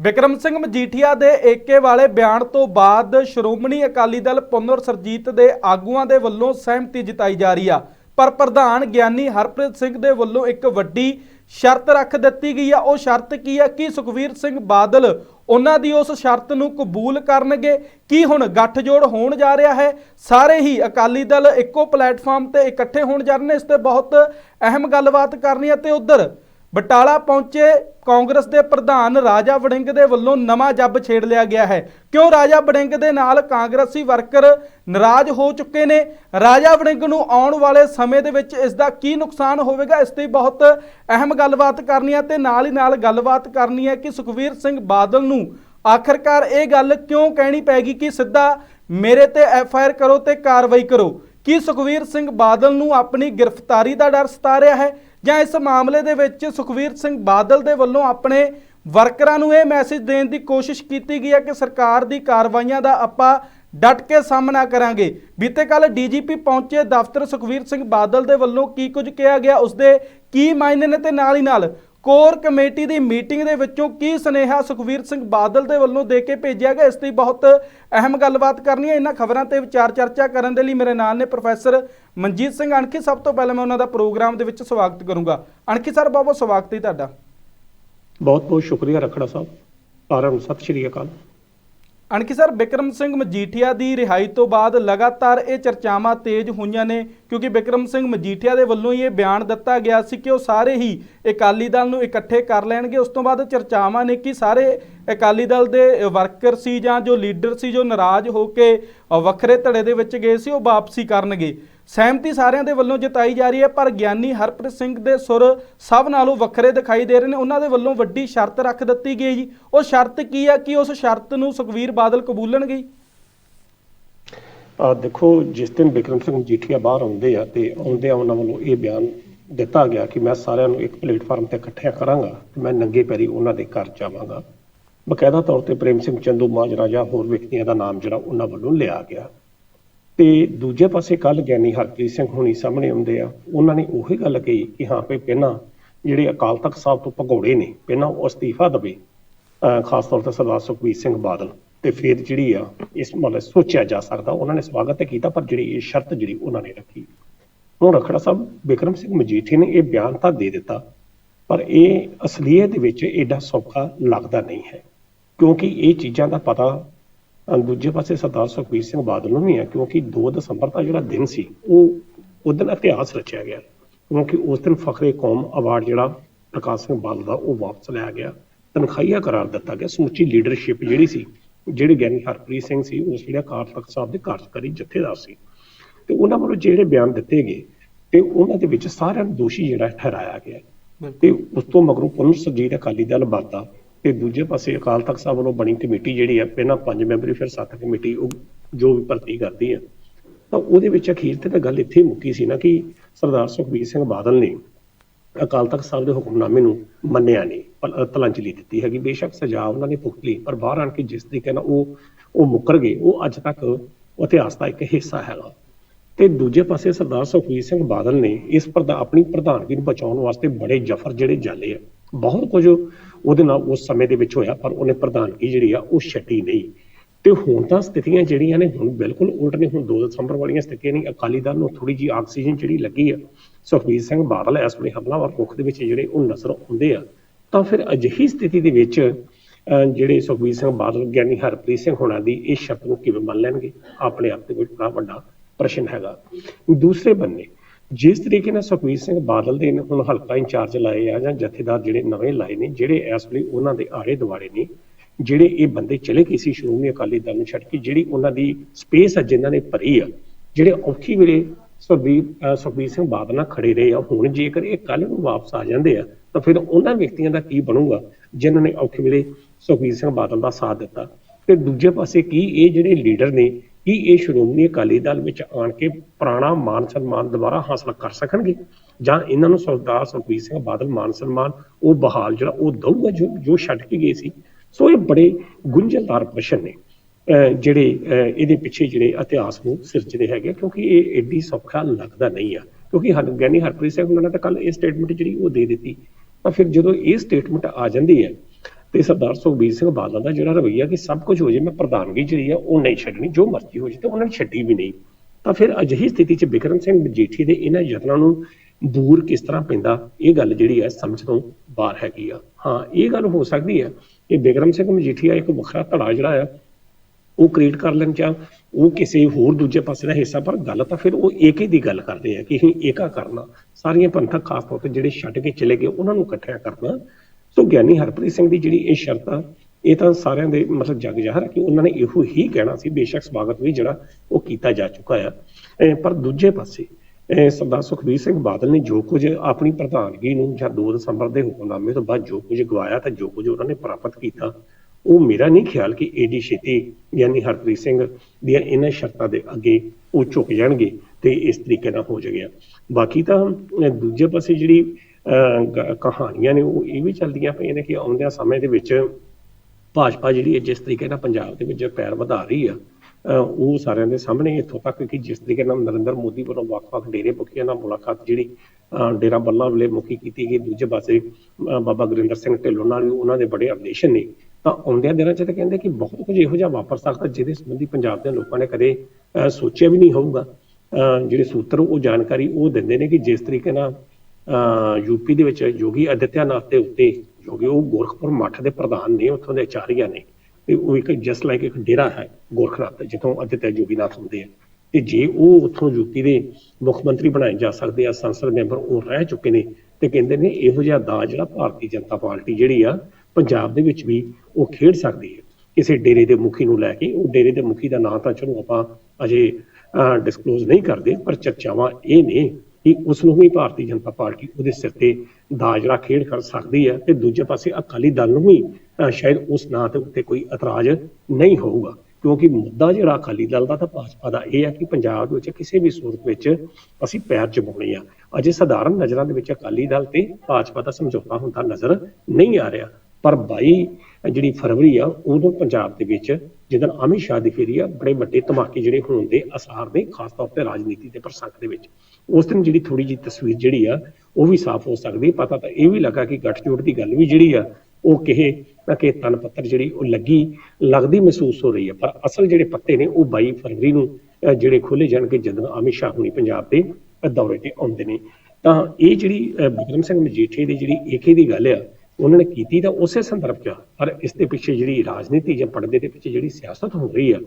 ਵਿਕਰਮ ਸਿੰਘ ਮਜੀਠੀਆ ਦੇ ਏਕੇ ਵਾਲੇ ਬਿਆਨ ਤੋਂ ਬਾਅਦ ਸ਼੍ਰੋਮਣੀ ਅਕਾਲੀ ਦਲ ਪੁਨਰ ਸਰਜੀਤ ਦੇ ਆਗੂਆਂ ਦੇ ਵੱਲੋਂ ਸਹਿਮਤੀ ਜਤਾਈ ਜਾ ਰਹੀ ਆ। ਪਰ ਪ੍ਰਧਾਨ ਗਿਆਨੀ ਹਰਪ੍ਰੀਤ ਸਿੰਘ ਦੇ ਵੱਲੋਂ ਇੱਕ ਵੱਡੀ ਸ਼ਰਤ ਰੱਖ ਦਿੱਤੀ ਗਈ ਆ। ਉਹ ਸ਼ਰਤ ਕੀ ਆ? ਕਿ ਸੁਖਵੀਰ ਸਿੰਘ ਬਾਦਲ ਉਹਨਾਂ ਦੀ ਉਸ ਸ਼ਰਤ ਨੂੰ ਕਬੂਲ ਕਰਨਗੇ? ਕੀ ਹੁਣ ਗੱਠਜੋੜ ਹੋਣ ਜਾ ਰਿਹਾ ਹੈ? ਸਾਰੇ ਹੀ ਅਕਾਲੀ ਦਲ ਇੱਕੋ ਪਲੇਟਫਾਰਮ ਤੇ ਇਕੱਠੇ ਹੋਣ ਜਾ ਰਹੇ ਨੇ। ਇਸ ਤੇ ਬਹੁਤ ਅਹਿਮ ਗੱਲਬਾਤ ਕਰਨੀ ਹੈ ਤੇ ਉਧਰ ਬਟਾਲਾ ਪਹੁੰਚੇ ਕਾਂਗਰਸ ਦੇ ਪ੍ਰਧਾਨ ਰਾਜਾ ਵੜਿੰਗ ਦੇ ਵੱਲੋਂ ਨਵਾਂ ਜੱਬ ਛੇੜ ਲਿਆ ਗਿਆ ਹੈ। ਕਿਉਂ ਰਾਜਾ ਵੜਿੰਗ ਦੇ ਨਾਲ ਕਾਂਗਰਸੀ ਵਰਕਰ ਨਾਰਾਜ਼ ਹੋ ਚੁੱਕੇ ਨੇ? ਰਾਜਾ ਵੜਿੰਗ ਨੂੰ ਆਉਣ ਵਾਲੇ ਸਮੇਂ ਦੇ ਵਿੱਚ ਇਸ ਦਾ ਕੀ ਨੁਕਸਾਨ ਹੋਵੇਗਾ, ਇਸ ਤੇ ਬਹੁਤ ਅਹਿਮ ਗੱਲਬਾਤ ਕਰਨੀ ਹੈ ਤੇ ਨਾਲ ਹੀ ਨਾਲ ਗੱਲਬਾਤ ਕਰਨੀ ਹੈ ਕਿ ਸੁਖਵੀਰ ਸਿੰਘ ਬਾਦਲ ਨੂੰ ਆਖਰਕਾਰ ਇਹ ਗੱਲ ਕਿਉਂ ਕਹਿਣੀ ਪੈਗੀ ਕਿ ਸਿੱਧਾ ਮੇਰੇ ਤੇ ਐਫ ਆਈ ਆਰ ਕਰੋ ਤੇ ਕਾਰਵਾਈ ਕਰੋ? ਕੀ ਸੁਖਵੀਰ ਸਿੰਘ ਬਾਦਲ ਨੂੰ ਆਪਣੀ ਗ੍ਰਿਫਤਾਰੀ ਦਾ ਡਰ ਸਤਾ ਰਿਹਾ ਹੈ? ਜਾਂ ਇਸ ਮਾਮਲੇ ਦੇ ਵਿੱਚ ਸੁਖਵੀਰ ਸਿੰਘ ਬਾਦਲ ਦੇ ਵੱਲੋਂ ਆਪਣੇ ਵਰਕਰਾਂ ਨੂੰ ਇਹ ਮੈਸੇਜ ਦੇਣ ਦੀ ਕੋਸ਼ਿਸ਼ ਕੀਤੀ ਗਈ ਹੈ ਕਿ ਸਰਕਾਰ ਦੀ ਕਾਰਵਾਈਆਂ ਦਾ ਆਪਾਂ ਡਟ ਕੇ ਸਾਹਮਣਾ ਕਰਾਂਗੇ। ਬੀਤੇ ਕੱਲ ਡੀਜੀਪੀ ਪਹੁੰਚੇ ਦਫ਼ਤਰ ਸੁਖਵੀਰ ਸਿੰਘ ਬਾਦਲ ਦੇ ਵੱਲੋਂ ਕੀ ਕੁਝ ਕਿਹਾ ਗਿਆ, ਉਸਦੇ ਕੀ ਮਾਇਨੇ ਨੇ ਤੇ ਨਾਲ ਹੀ ਨਾਲ ਕੋਰ ਕਮੇਟੀ ਦੀ ਮੀਟਿੰਗ ਦੇ ਵਿੱਚੋਂ ਕੀ ਸੁਨੇਹਾ ਸੁਖਵੀਰ ਸਿੰਘ ਬਾਦਲ ਦੇ ਵੱਲੋਂ ਦੇ ਕੇ ਭੇਜਿਆ ਗਿਆ, ਇਸ ਦੀ ਬਹੁਤ ਅਹਿਮ ਗੱਲਬਾਤ ਕਰਨੀ ਹੈ। ਇਹਨਾਂ ਖਬਰਾਂ ਤੇ ਵਿਚਾਰ ਚਰਚਾ ਕਰਨ ਦੇ ਲਈ ਮੇਰੇ ਨਾਲ ਨੇ ਪ੍ਰੋਫੈਸਰ ਮਨਜੀਤ ਸਿੰਘ ਅਣਖੀ। ਸਭ ਤੋਂ ਪਹਿਲਾਂ ਮੈਂ ਉਹਨਾਂ ਦਾ ਪ੍ਰੋਗਰਾਮ ਦੇ ਵਿੱਚ ਸਵਾਗਤ ਕਰੂੰਗਾ। ਅਣਖੀ ਸਰ, ਬਹੁਤ ਬਹੁਤ ਸਵਾਗਤ ਹੈ ਤੁਹਾਡਾ। ਬਹੁਤ ਬਹੁਤ ਸ਼ੁਕਰੀਆ ਰਖੜਾ ਸਾਹਿਬ। ਸਾਰਿਆਂ ਨੂੰ ਸਤਿ ਸ਼੍ਰੀ ਅਕਾਲ। ਅਣਖੀ ਸਰ, ਬਿਕਰਮ ਸਿੰਘ ਮਜੀਠੀਆ ਦੀ ਰਿਹਾਈ ਤੋਂ ਬਾਅਦ ਲਗਾਤਾਰ ਇਹ ਚਰਚਾਵਾਂ ਤੇਜ਼ ਹੋਈਆਂ ਨੇ, ਕਿਉਂਕਿ ਬਿਕਰਮ ਸਿੰਘ ਮਜੀਠੀਆ ਦੇ ਵੱਲੋਂ ਹੀ ਇਹ ਬਿਆਨ ਦਿੱਤਾ ਗਿਆ ਸੀ ਕਿ ਉਹ ਸਾਰੇ ਹੀ ਅਕਾਲੀ ਦਲ ਨੂੰ ਇਕੱਠੇ ਕਰ ਲੈਣਗੇ। ਉਸ ਤੋਂ ਬਾਅਦ ਚਰਚਾਵਾਂ ਨੇ ਕਿ ਸਾਰੇ ਅਕਾਲੀ ਦਲ ਦੇ ਵਰਕਰ ਸੀ ਜਾਂ ਜੋ ਲੀਡਰ ਸੀ, ਜੋ ਨਾਰਾਜ਼ ਹੋ ਕੇ ਵੱਖਰੇ ਧੜੇ ਦੇ ਵਿੱਚ ਗਏ ਸੀ, ਉਹ ਵਾਪਸੀ ਕਰਨਗੇ। ਸਹਿਮਤੀ ਸਾਰਿਆਂ ਦੇ ਵੱਲੋਂ ਜਤਾਈ ਜਾ ਰਹੀ ਹੈ, ਪਰ ਗਿਆਨੀ ਹਰਪ੍ਰੀਤ ਸਿੰਘ ਦੇ ਸੁਰ ਸਭ ਨਾਲੋਂ ਵੱਖਰੇ ਦਿਖਾਈ ਦੇ ਰਹੇ ਨੇ। ਉਹਨਾਂ ਦੇ ਵੱਲੋਂ ਵੱਡੀ ਸ਼ਰਤ ਰੱਖ ਦਿੱਤੀ ਗਈ ਜੀ। ਉਹ ਸ਼ਰਤ ਕੀ ਹੈ ਕਿ ਉਸ ਸ਼ਰਤ ਨੂੰ ਸੁਖਵੀਰ ਬਾਦਲ ਕਬੂਲਣਗੇ? ਜੀ? ਆ ਦੇਖੋ, ਜਿਸ ਦਿਨ ਬਿਕਰਮ ਸਿੰਘ ਮਜੀਠੀਆ ਬਾਹਰ ਆਉਂਦੇ ਆ ਤੇ ਆਉਂਦੇ ਆ ਉਹਨਾਂ ਵੱਲੋਂ ਇਹ ਬਿਆਨ ਦਿੱਤਾ ਗਿਆ ਕਿ ਮੈਂ ਸਾਰਿਆਂ ਨੂੰ ਇੱਕ ਪਲੇਟਫਾਰਮ ਤੇ ਇਕੱਠਿਆ ਕਰਾਂਗਾ ਤੇ ਮੈਂ ਨੰਗੇ ਪੈਰੀ ਉਹਨਾਂ ਦੇ ਘਰ ਜਾਵਾਂਗਾ। ਬਕਾਇਦਾ ਤੌਰ ਤੇ ਪ੍ਰੇਮ ਸਿੰਘ ਚੰਦੂ ਮਾਜਰਾਜਾ ਹੋਰ ਵਿਅਕਤੀਆਂ ਦਾ ਨਾਮ ਜਿਹੜਾ ਉਹਨਾਂ ਵੱਲੋਂ ਲਿਆ ਗਿਆ। ਤੇ ਦੂਜੇ ਪਾਸੇ ਕੱਲ ਗਿਆਨੀ ਹਰਪ੍ਰੀਤ ਸਿੰਘ ਹੁਣੀ ਸਾਹਮਣੇ ਆਉਂਦੇ ਆ, ਉਹਨਾਂ ਨੇ ਉਹੀ ਗੱਲ ਕਹੀ ਕਿ ਹਾਂ ਭਈ ਪਹਿਲਾਂ ਜਿਹੜੇ ਅਕਾਲ ਤਖਤ ਸਾਹਿਬ ਤੋਂ ਭਗੌੜੇ ਨੇ, ਪਹਿਲਾਂ ਉਹ ਅਸਤੀਫਾ ਦੇਵੇ ਖਾਸ ਤੌਰ ਤੇ ਸਰਦਾਰ ਸੁਖਬੀਰ ਸਿੰਘ ਬਾਦਲ ਤੇ ਫਿਰ ਜਿਹੜੀ ਆ, ਇਸ ਮਤਲਬ ਸੋਚਿਆ ਜਾ ਸਕਦਾ, ਉਹਨਾਂ ਨੇ ਸਵਾਗਤ ਤੇ ਕੀਤਾ, ਪਰ ਜਿਹੜੀ ਇਹ ਸ਼ਰਤ ਜਿਹੜੀ ਉਹਨਾਂ ਨੇ ਰੱਖੀ। ਹੁਣ ਰਖੜਾ ਸਾਹਿਬ ਬਿਕਰਮ ਸਿੰਘ ਮਜੀਠੀ ਨੇ ਇਹ ਬਿਆਨ ਤਾਂ ਦੇ ਦਿੱਤਾ, ਪਰ ਇਹ ਅਸਲੀਅਤ ਦੇ ਵਿੱਚ ਐਡਾ ਸੌਖਾ ਲੱਗਦਾ ਨਹੀਂ ਹੈ, ਕਿਉਂਕਿ ਇਹ ਚੀਜ਼ਾਂ ਦਾ ਪਤਾ ਦੂਜੇ ਪਾਸੇ ਸਰਦਾਰ ਸੁਖਬੀਰ ਸਿੰਘ ਬਾਦਲ ਨੂੰ ਵੀ ਹੈ ਕਿਉਂਕਿ 2 ਦਸੰਬਰ ਦਾ ਜਿਹੜਾ ਦਿਨ ਸੀ ਉਹ ਉਸ ਦਿਨ ਇਤਿਹਾਸ ਰਚਿਆ ਗਿਆ। ਕਿਉਂਕਿ ਉਸ ਦਿਨ ਫਖਰੇ ਕੌਮ ਅਵਾਰਡ ਜਿਹੜਾ ਪ੍ਰਕਾਸ਼ ਸਿੰਘ ਬਾਦਲ ਦਾ ਉਹ ਵਾਪਸ ਲਿਆ ਗਿਆ। ਤਨਖਾਹੀਆ ਕਰਾਰ ਦਿੱਤਾ ਗਿਆ। ਸਮੁੱਚੀ ਲੀਡਰਸ਼ਿਪ ਜਿਹੜੀ ਸੀ ਜਿਹੜੇ ਗਿਆਨੀ ਹਰਪ੍ਰੀਤ ਸਿੰਘ ਸੀ ਉਸ ਜਿਹੜਾ ਤਖਤ ਸਾਹਿਬ ਦੇ ਕਾਰਜਕਾਰੀ ਜਥੇਦਾਰ ਸੀ। ਤੇ ਉਹਨਾਂ ਵੱਲੋਂ ਜਿਹੜੇ ਬਿਆਨ ਦਿੱਤੇ ਗਏ ਤੇ ਉਹਨਾਂ ਦੇ ਵਿੱਚ ਸਾਰਿਆਂ ਨੂੰ ਦੋਸ਼ੀ ਜਿਹੜਾ ਠਹਿਰਾਇਆ ਗਿਆ। ਤੇ ਉਸ ਤੋਂ ਮਗਰੋਂ ਪੁਨਰ ਸੁਰਜੀਤ ਅਕਾਲੀ ਦਲ ਬਣਦਾ ਤੇ ਦੂਜੇ ਪਾਸੇ ਅਕਾਲ ਤਖਤ ਸਾਹਿਬ ਵੱਲੋਂ ਬਣੀ ਕਮੇਟੀ ਜਿਹੜੀ ਹੈ ਪਹਿਲਾਂ ਪੰਜ ਮੈਂਬਰੀ, ਫਿਰ ਸੱਤ ਕਮੇਟੀ, ਉਹ ਜੋ ਵੀ ਭਰਤੀ ਕਰਦੀ ਹੈ ਤਾਂ ਉਹਦੇ ਵਿੱਚ ਅਖੀਰ ਤੇ ਤਾਂ ਗੱਲ ਇੱਥੇ ਮੁੱਕੀ ਸੀ ਨਾ ਕਿ ਸਰਦਾਰ ਸੁਖਬੀਰ ਸਿੰਘ ਬਾਦਲ ਨੇ ਅਕਾਲ ਤਖਤ ਸਾਹਿਬ ਦੇ ਹੁਕਮਨਾਮੇ ਨੂੰ ਮੰਨਿਆ ਨਹੀਂ ਪਰ ਤਲਾਂਜਲੀ ਦਿੱਤੀ ਹੈਗੀ। ਬੇਸ਼ੱਕ ਸਜ਼ਾ ਉਹਨਾਂ ਨੇ ਭੁਗਤ ਲਈ, ਪਰ ਬਾਹਰ ਆਣ ਕੇ ਜਿਸ ਤਰੀਕੇ ਨਾਲ ਉਹ ਉਹ ਮੁੱਕਰ ਗਏ, ਉਹ ਅੱਜ ਤੱਕ ਇਤਿਹਾਸ ਦਾ ਇੱਕ ਹਿੱਸਾ ਹੈਗਾ। ਤੇ ਦੂਜੇ ਪਾਸੇ ਸਰਦਾਰ ਸੁਖਬੀਰ ਸਿੰਘ ਬਾਦਲ ਨੇ ਇਸ ਪ੍ਰਧਾ, ਆਪਣੀ ਪ੍ਰਧਾਨਗੀ ਨੂੰ ਬਚਾਉਣ ਵਾਸਤੇ ਬੜੇ ਜਫਰ ਜਿਹੜੇ ਜਾਲੇ ਆ। ਬਹੁਤ ਕੁਝ ਉਹਦੇ ਨਾਲ ਉਸ ਸਮੇਂ ਦੇ ਵਿੱਚ ਹੋਇਆ ਪਰ ਉਹਨੇ ਪ੍ਰਧਾਨਗੀ ਜਿਹੜੀ ਆ ਉਹ ਛੱਡੀ ਨਹੀਂ। ਤੇ ਹੁਣ ਤਾਂ ਸਥਿਤੀਆਂ ਜਿਹੜੀਆਂ ਨੇ ਹੁਣ ਬਿਲਕੁਲ ਉਲਟ ਨੇ ਹੁਣ 2 ਦਸੰਬਰ ਵਾਲੀਆਂ ਸਥਿਤੀਆਂ ਨਹੀਂ ਅਕਾਲੀ ਦਲ ਨੂੰ ਥੋੜੀ ਜੀ ਆਕਸੀਜਨ ਜਿਹੜੀ ਲੱਗੀ ਆ ਸੁਖਬੀਰ ਸਿੰਘ ਬਾਦਲ ਇਸ ਵੇਲੇ ਹਮਲਾਵਰ ਰੁਖ ਦੇ ਵਿੱਚ ਜਿਹੜੇ ਉਹ ਨਜ਼ਰ ਆਉਂਦੇ ਆ। ਤਾਂ ਫਿਰ ਅਜਿਹੀ ਸਥਿਤੀ ਦੇ ਵਿੱਚ ਅਹ, ਜਿਹੜੇ ਸੁਖਬੀਰ ਸਿੰਘ ਬਾਦਲ ਗਿਆਨੀ ਹਰਪ੍ਰੀਤ ਸਿੰਘ ਹੋਣਾ ਦੀ ਇਹ ਸ਼ਰਤ ਨੂੰ ਕਿਵੇਂ ਮੰਨ ਲੈਣਗੇ? ਆਪਣੇ ਆਪ ਤੇ ਕੋਈ ਬੜਾ ਵੱਡਾ ਪ੍ਰਸ਼ਨ ਹੈਗਾ। ਦੂਸਰੇ ਬੰਨੇ ਜਿਸ ਤਰੀਕੇ ਨਾਲ ਸੁਖਬੀਰ ਸਿੰਘ ਬਾਦਲ ਦੇ ਹੁਣ ਹਲਕਾ ਇੰਚਾਰਜ ਲਾਏ ਆ ਜਾਂ ਜਥੇਦਾਰ ਜਿਹੜੇ ਨਵੇਂ ਲਾਏ ਨੇ, ਜਿਹੜੇ ਇਸ ਵੇਲੇ ਉਹਨਾਂ ਦੇ ਆੜੇ ਦੁਆੜੇ ਨੇ, ਜਿਹੜੇ ਇਹ ਬੰਦੇ ਚਲੇ ਗਏ ਸੀ ਸ਼੍ਰੋਮਣੀ ਅਕਾਲੀ ਦਲ ਨੂੰ ਛੱਡ ਕੇ, ਜਿਹੜੀ ਉਹਨਾਂ ਦੀ ਸਪੇਸ ਆ ਜਿਨ੍ਹਾਂ ਨੇ ਭਰੀ ਆ, ਜਿਹੜੇ ਔਖੀ ਵੇਲੇ ਸੁਖਬੀਰ ਸੁਖਬੀਰ ਸਿੰਘ ਬਾਦਲ ਨਾਲ ਖੜੇ ਰਹੇ ਆ, ਹੁਣ ਜੇਕਰ ਇਹ ਕੱਲ ਨੂੰ ਵਾਪਸ ਆ ਜਾਂਦੇ ਆ, ਤਾਂ ਫਿਰ ਉਹਨਾਂ ਵਿਅਕਤੀਆਂ ਦਾ ਕੀ ਬਣੂਗਾ, ਜਿਨ੍ਹਾਂ ਨੇ ਔਖੇ ਵੇਲੇ ਸੁਖਬੀਰ ਸਿੰਘ ਬਾਦਲ ਦਾ ਸਾਥ ਦਿੱਤਾ? ਤੇ ਦੂਜੇ ਪਾਸੇ ਕੀ ਇਹ ਜਿਹੜੇ ਲੀਡਰ ਨੇ ਕੀ ਇਹ ਸ਼੍ਰੋਮਣੀ ਅਕਾਲੀ ਦਲ ਵਿੱਚ ਆਣ ਕੇ ਪੁਰਾਣਾ ਮਾਨ ਸਨਮਾਨ ਦੁਬਾਰਾ ਹਾਸਲ ਕਰ ਸਕਣਗੇ? ਜਾਂ ਇਹਨਾਂ ਨੂੰ ਸਰਦਾਰ ਸੁਖਬੀਰ ਸਿੰਘ ਬਾਦਲ ਮਾਨ ਸਨਮਾਨ ਉਹ ਬਹਾਲ ਜਿਹੜਾ ਉਹ ਦਊਗਾ ਜੋ ਜੋ ਛੱਡ ਕੇ ਗਏ ਸੀ? ਸੋ ਇਹ ਬੜੇ ਗੁੰਝਲਦਾਰ ਪ੍ਰਸ਼ਨ ਨੇ। ਜਿਹੜੇ ਇਹਦੇ ਪਿੱਛੇ ਜਿਹੜੇ ਇਤਿਹਾਸ ਨੂੰ ਸਿਰਜਦੇ ਹੈਗੇ ਕਿਉਂਕਿ ਇਹ ਐਡੀ ਸੌਖਾ ਲੱਗਦਾ ਨਹੀਂ ਆ। ਕਿਉਂਕਿ ਹਰ, ਗਿਆਨੀ ਹਰਪ੍ਰੀਤ ਸਿੰਘ ਉਹਨਾਂ ਨੇ ਤਾਂ ਕੱਲ ਇਹ ਸਟੇਟਮੈਂਟ ਜਿਹੜੀ ਉਹ ਦੇ ਦਿੱਤੀ। ਤਾਂ ਫਿਰ ਜਦੋਂ ਇਹ ਸਟੇਟਮੈਂਟ ਆ ਜਾਂਦੀ ਹੈ ਤੇ ਸਰਦਾਰ ਸੁਖਬੀਰ ਸਿੰਘ ਬਾਦਲ ਦਾ ਜਿਹੜਾ ਰਵੱਈਆ ਕਿ ਸਭ ਕੁਝ ਹੋ ਜੇ, ਮੈਂ ਪ੍ਰਧਾਨਗੀ ਜਿਹੜੀ ਆ, ਉਹ ਨਹੀਂ ਛੱਡਣੀ। ਜੋ ਮਰਜ਼ੀ ਹੋ ਜੇ ਤੇ ਉਹਨਾਂ ਨੇ ਛੱਡੀ ਵੀ ਨਹੀਂ। ਤਾਂ ਫਿਰ ਅਜਿਹੀ ਸਥਿਤੀ 'ਚ ਬਿਕਰਮ ਸਿੰਘ ਮਜੀਠੀ ਦੇ ਇਹਨਾਂ ਯਤਨਾਂ ਨੂੰ ਦੂਰ ਕਿਸ ਤਰ੍ਹਾਂ ਪੈਂਦਾ, ਇਹ ਗੱਲ ਜਿਹੜੀ ਹੈ ਸਮਝ ਤੋਂ ਬਾਹਰ ਹੈਗੀ ਆ। ਹਾਂ, ਇਹ ਗੱਲ ਹੋ ਸਕਦੀ ਹੈ ਕਿ ਬਿਕਰਮ ਸਿੰਘ ਮਜੀਠੀਆ ਇੱਕ ਵੱਖਰਾ ਧੜਾ ਜਿਹੜਾ ਆ, ਉਹ ਕ੍ਰੀਏਟ ਕਰ ਲੈਣ ਜਾਂ ਉਹ ਕਿਸੇ ਹੋਰ ਦੂਜੇ ਪਾਸੇ ਦਾ ਹਿੱਸਾ, ਪਰ ਗੱਲ ਤਾਂ ਫਿਰ ਉਹ ਏਕੇ ਦੀ ਗੱਲ ਕਰਦੇ ਆ ਕਿ ਅਸੀਂ ਏਕਾ ਕਰਨਾ। ਸਾਰੀਆਂ ਪੰਥਕ ਖਾਸ ਤੌਰ ਤੇ ਜਿਹੜੇ ਛੱਡ ਕੇ ਚਲੇ ਗਏ, ਉਹਨਾਂ ਨੂੰ ਇਕੱਠਿਆ ਕਰਨਾ ਸੋ ਗਿਆਨੀ ਹਰਪ੍ਰੀਤ ਸਿੰਘ ਦੀ ਜਿਹੜੀ ਇਹ ਸ਼ਰਤ ਆ ਇਹ ਤਾਂ ਸਾਰਿਆਂ ਦੇ ਮਤਲਬ ਜਗ ਜ਼ਾਹਰ ਕਿ ਉਹਨਾਂ ਨੇ ਇਹੋ ਹੀ ਕਹਿਣਾ ਸੀ, ਬੇਸ਼ੱਕ ਸਵਾਗਤ ਵੀ ਜਿਹੜਾ ਉਹ ਕੀਤਾ ਜਾ ਚੁੱਕਾ ਆ। ਪਰ ਦੂਜੇ ਪਾਸੇ ਸਰਦਾਰ ਸੁਖਬੀਰ ਸਿੰਘ ਬਾਦਲ ਨੇ ਜੋ ਕੁਝ ਆਪਣੀ ਪ੍ਰਧਾਨਗੀ ਨੂੰ ਜਾਂ 2 ਦਸੰਬਰ ਦੇ ਹੁਕਮਨਾਮੇ ਤੋਂ ਬਾਅਦ ਜੋ ਕੁਝ ਗਵਾਇਆ ਤਾਂ ਜੋ ਕੁਝ ਉਹਨਾਂ ਨੇ ਪ੍ਰਾਪਤ ਕੀਤਾ, ਉਹ ਮੇਰਾ ਨਹੀਂ ਖਿਆਲ ਕਿ ਏਡੀ ਛੇਤੀ ਯਾਨੀ ਹਰਪ੍ਰੀਤ ਸਿੰਘ ਦੀਆਂ ਇਹਨਾਂ ਸ਼ਰਤਾਂ ਦੇ ਅੱਗੇ ਉਹ ਝੁਕ ਜਾਣਗੇ ਤੇ ਇਸ ਤਰੀਕੇ ਨਾਲ ਹੋ ਜਾਏਗਾ। ਬਾਕੀ ਤਾਂ ਦੂਜੇ ਪਾਸੇ ਜਿਹੜੀ ਗ- ਕਹਾਣੀਆਂ ਨੇ, ਉਹ ਇਹ ਵੀ ਚੱਲਦੀਆਂ ਪਈਆਂ ਨੇ ਕਿ ਆਉਂਦਿਆਂ ਸਮੇਂ ਦੇ ਵਿੱਚ ਭਾਜਪਾ ਜਿਹੜੀ ਹੈ, ਜਿਸ ਤਰੀਕੇ ਨਾਲ ਪੰਜਾਬ ਦੇ ਵਿੱਚ ਪੈਰ ਵਧਾ ਰਹੀ ਆ, ਅਹ, ਉਹ ਸਾਰਿਆਂ ਦੇ ਸਾਹਮਣੇ ਇੱਥੋਂ ਤੱਕ ਕਿ ਜਿਸ ਤਰੀਕੇ ਨਾਲ ਨਰਿੰਦਰ ਮੋਦੀ ਵੱਲੋਂ ਵੱਖ-ਵੱਖ ਡੇਰੇ ਮੁਖੀਆਂ ਨਾਲ ਮੁਲਾਕਾਤ ਜਿਹੜੀ, ਅਹ, ਡੇਰਾ ਬੱਲਾ ਵੇਲੇ ਮੁਖੀ ਕੀਤੀ ਗਈ, ਦੂਜੇ ਪਾਸੇ, ਅਹ, ਬਾਬਾ ਗੁਰਿੰਦਰ ਸਿੰਘ ਢਿੱਲੋਂ ਨਾਲ ਵੀ ਉਹਨਾਂ ਦੇ ਬੜੇ ਅਪਡੇਸ਼ਨ ਨੇ, ਤਾਂ ਆਉਂਦਿਆਂ ਦਿਨਾਂ 'ਚ ਤਾਂ ਕਹਿੰਦੇ ਕਿ ਬਹੁਤ ਕੁਝ ਇਹੋ ਜਿਹਾ ਵਾਪਰ ਸਕਦਾ ਜਿਹਦੇ ਸੰਬੰਧੀ ਪੰਜਾਬ ਦੇ ਲੋਕਾਂ ਨੇ ਕਦੇ, ਅਹ, ਸੋਚਿਆ ਵੀ ਨਹੀਂ ਹੋਊਗਾ। ਅਹ, ਜਿਹੜੇ ਸੂਤਰ ਉਹ ਜਾਣਕਾਰੀ ਉਹ ਦਿੰਦੇ ਨੇ ਕਿ ਜਿਸ ਤਰੀਕੇ ਨਾਲ ਯੂਪੀ ਦੇ ਵਿੱਚ ਯੋਗੀ ਆਦਿੱਤਿਆਨਾਥ ਦੇ ਉੱਤੇ ਜੋ ਕਿ ਉਹ ਗੋਰਖਪੁਰ ਮੱਠ ਦੇ ਪ੍ਰਧਾਨ ਨੇ, ਉੱਥੋਂ ਦੇ ਆਚਾਰੀਆ ਨੇ। ਤੇ ਉਹ ਇੱਕ ਜਸਟ ਲਾਈਕ ਇੱਕ ਡੇਰਾ ਹੈ ਗੋਰਖਨਾਥ, ਜਿੱਥੋਂ ਅਦਿੱਤਿਆ ਯੋਗੀਨਾਥ ਹੁੰਦੇ ਆ। ਤੇ ਜੇ ਉਹ ਉੱਥੋਂ ਯੂਪੀ ਦੇ ਮੁੱਖ ਮੰਤਰੀ ਬਣਾਏ ਜਾ ਸਕਦੇ ਆ, ਸੰਸਦ ਮੈਂਬਰ, ਉਹ ਰਹਿ ਚੁੱਕੇ ਨੇ ਤੇ ਕਹਿੰਦੇ ਨੇ ਇਹੋ ਜਿਹਾ ਦਾਜ ਜਿਹੜਾ ਭਾਰਤੀ ਜਨਤਾ ਪਾਰਟੀ ਜਿਹੜੀ ਆ, ਪੰਜਾਬ ਦੇ ਵਿੱਚ ਵੀ ਉਹ ਖੇਡ ਸਕਦੀ ਹੈ। ਕਿਸੇ ਡੇਰੇ ਦੇ ਮੁਖੀ ਨੂੰ ਲੈ ਕੇ, ਉਹ ਡੇਰੇ ਦੇ ਮੁਖੀ ਦਾ ਨਾਂ ਤਾਂ ਚਲੋ ਆਪਾਂ ਅਜੇ ਡਿਸਕਲੋਜ਼ ਨਹੀਂ ਕਰਦੇ, ਪਰ ਚਰਚਾਵਾਂ ਇਹ ਨੇ ਕਿ ਉਸ ਨੂੰ ਵੀ ਭਾਰਤੀ ਜਨਤਾ ਪਾਰਟੀ ਉਹਦੇ ਸਿਰ ਤੇ ਦਾ ਖੇਡ ਕਰ ਸਕਦੀ ਹੈ ਤੇ ਦੂਜੇ ਪਾਸੇ ਅਕਾਲੀ ਦਲ ਨੂੰ ਵੀ ਸ਼ਾਇਦ ਉਸ ਨਾਂ ਦੇ ਉੱਤੇ ਕੋਈ ਇਤਰਾਜ਼ ਨਹੀਂ ਹੋਊਗਾ। ਕਿਉਂਕਿ ਮੁੱਦਾ ਜਿਹੜਾ ਅਕਾਲੀ ਦਲ ਦਾ ਤਾਂ ਭਾਜਪਾ ਦਾ ਇਹ ਹੈ ਕਿ ਪੰਜਾਬ ਵਿੱਚ ਕਿਸੇ ਵੀ ਸੂਰਤ ਵਿੱਚ ਅਸੀਂ ਪੈਰ ਜਮਾਉਣੇ ਆ। ਅਜੇ ਸਧਾਰਨ ਨਜ਼ਰਾਂ ਦੇ ਵਿੱਚ ਅਕਾਲੀ ਦਲ ਤੇ ਭਾਜਪਾ ਦਾ ਸਮਝੌਤਾ ਹੁੰਦਾ ਨਜ਼ਰ ਨਹੀਂ ਆ ਰਿਹਾ। ਪਰ 22 ਜਿਹੜੀ ਫਰਵਰੀ ਆ, ਉਦੋਂ ਪੰਜਾਬ ਦੇ ਵਿੱਚ ਜਦੋਂ ਅਮਿਤ ਸ਼ਾਹ ਦੀ ਫੇਰੀ ਆ, ਬੜੇ ਵੱਡੇ ਧਮਾਕੇ ਜਿਹੜੇ ਹੋਣ ਦੇ ਅਸਾਰ ਨੇ, ਖਾਸ ਤੌਰ ਤੇ ਰਾਜਨੀਤੀ ਦੇ ਪ੍ਰਸੰਗ ਦੇ ਵਿੱਚ। ਉਸ ਦਿਨ ਜਿਹੜੀ ਥੋੜੀ ਜਿਹੀ ਤਸਵੀਰ ਜਿਹੜੀ ਆ, ਉਹ ਵੀ ਸਾਫ਼ ਹੋ ਸਕਦੀ ਪਤਾ ਤਾਂ ਇਹ ਵੀ ਲੱਗਾ ਕਿ ਗੱਠਜੋੜ ਦੀ ਗੱਲ ਵੀ ਜਿਹੜੀ ਆ, ਉਹ ਕਿਹੇ ਨਾ ਕਿ ਤਨ ਪੱਤਰ ਜਿਹੜੀ ਉਹ ਲੱਗੀ, ਲੱਗਦੀ ਮਹਿਸੂਸ ਹੋ ਰਹੀ ਹੈ ਪਰ ਅਸਲ ਜਿਹੜੇ ਪੱਤੇ ਨੇ, ਉਹ 22 ਫਰਵਰੀ ਨੂੰ ਜਿਹੜੇ ਖੋਲੇ ਜਾਣਗੇ ਜਦੋਂ ਅਮਿਤ ਸ਼ਾਹ ਹੁਣੀ ਪੰਜਾਬ ਦੇ ਦੌਰੇ ਤੇ ਆਉਂਦੇ ਨੇ। ਤਾਂ ਇਹ ਜਿਹੜੀ ਬਿਕਰਮ ਸਿੰਘ ਮਜੀਠੀਆ ਦੀ ਜਿਹੜੀ ਏਕੇ ਦੀ ਗੱਲ ਆ ਉਹਨਾਂ ਨੇ ਕੀਤੀ ਤਾਂ ਉਸੇ ਸੰਦਰਭ 'ਚ ਆ। ਪਰ ਇਸ ਦੇ ਪਿੱਛੇ ਜਿਹੜੀ ਰਾਜਨੀਤੀ ਜਾਂ ਪਰਦੇ ਦੇ ਪਿੱਛੇ ਜਿਹੜੀ ਸਿਆਸਤ ਹੋ ਰਹੀ ਆ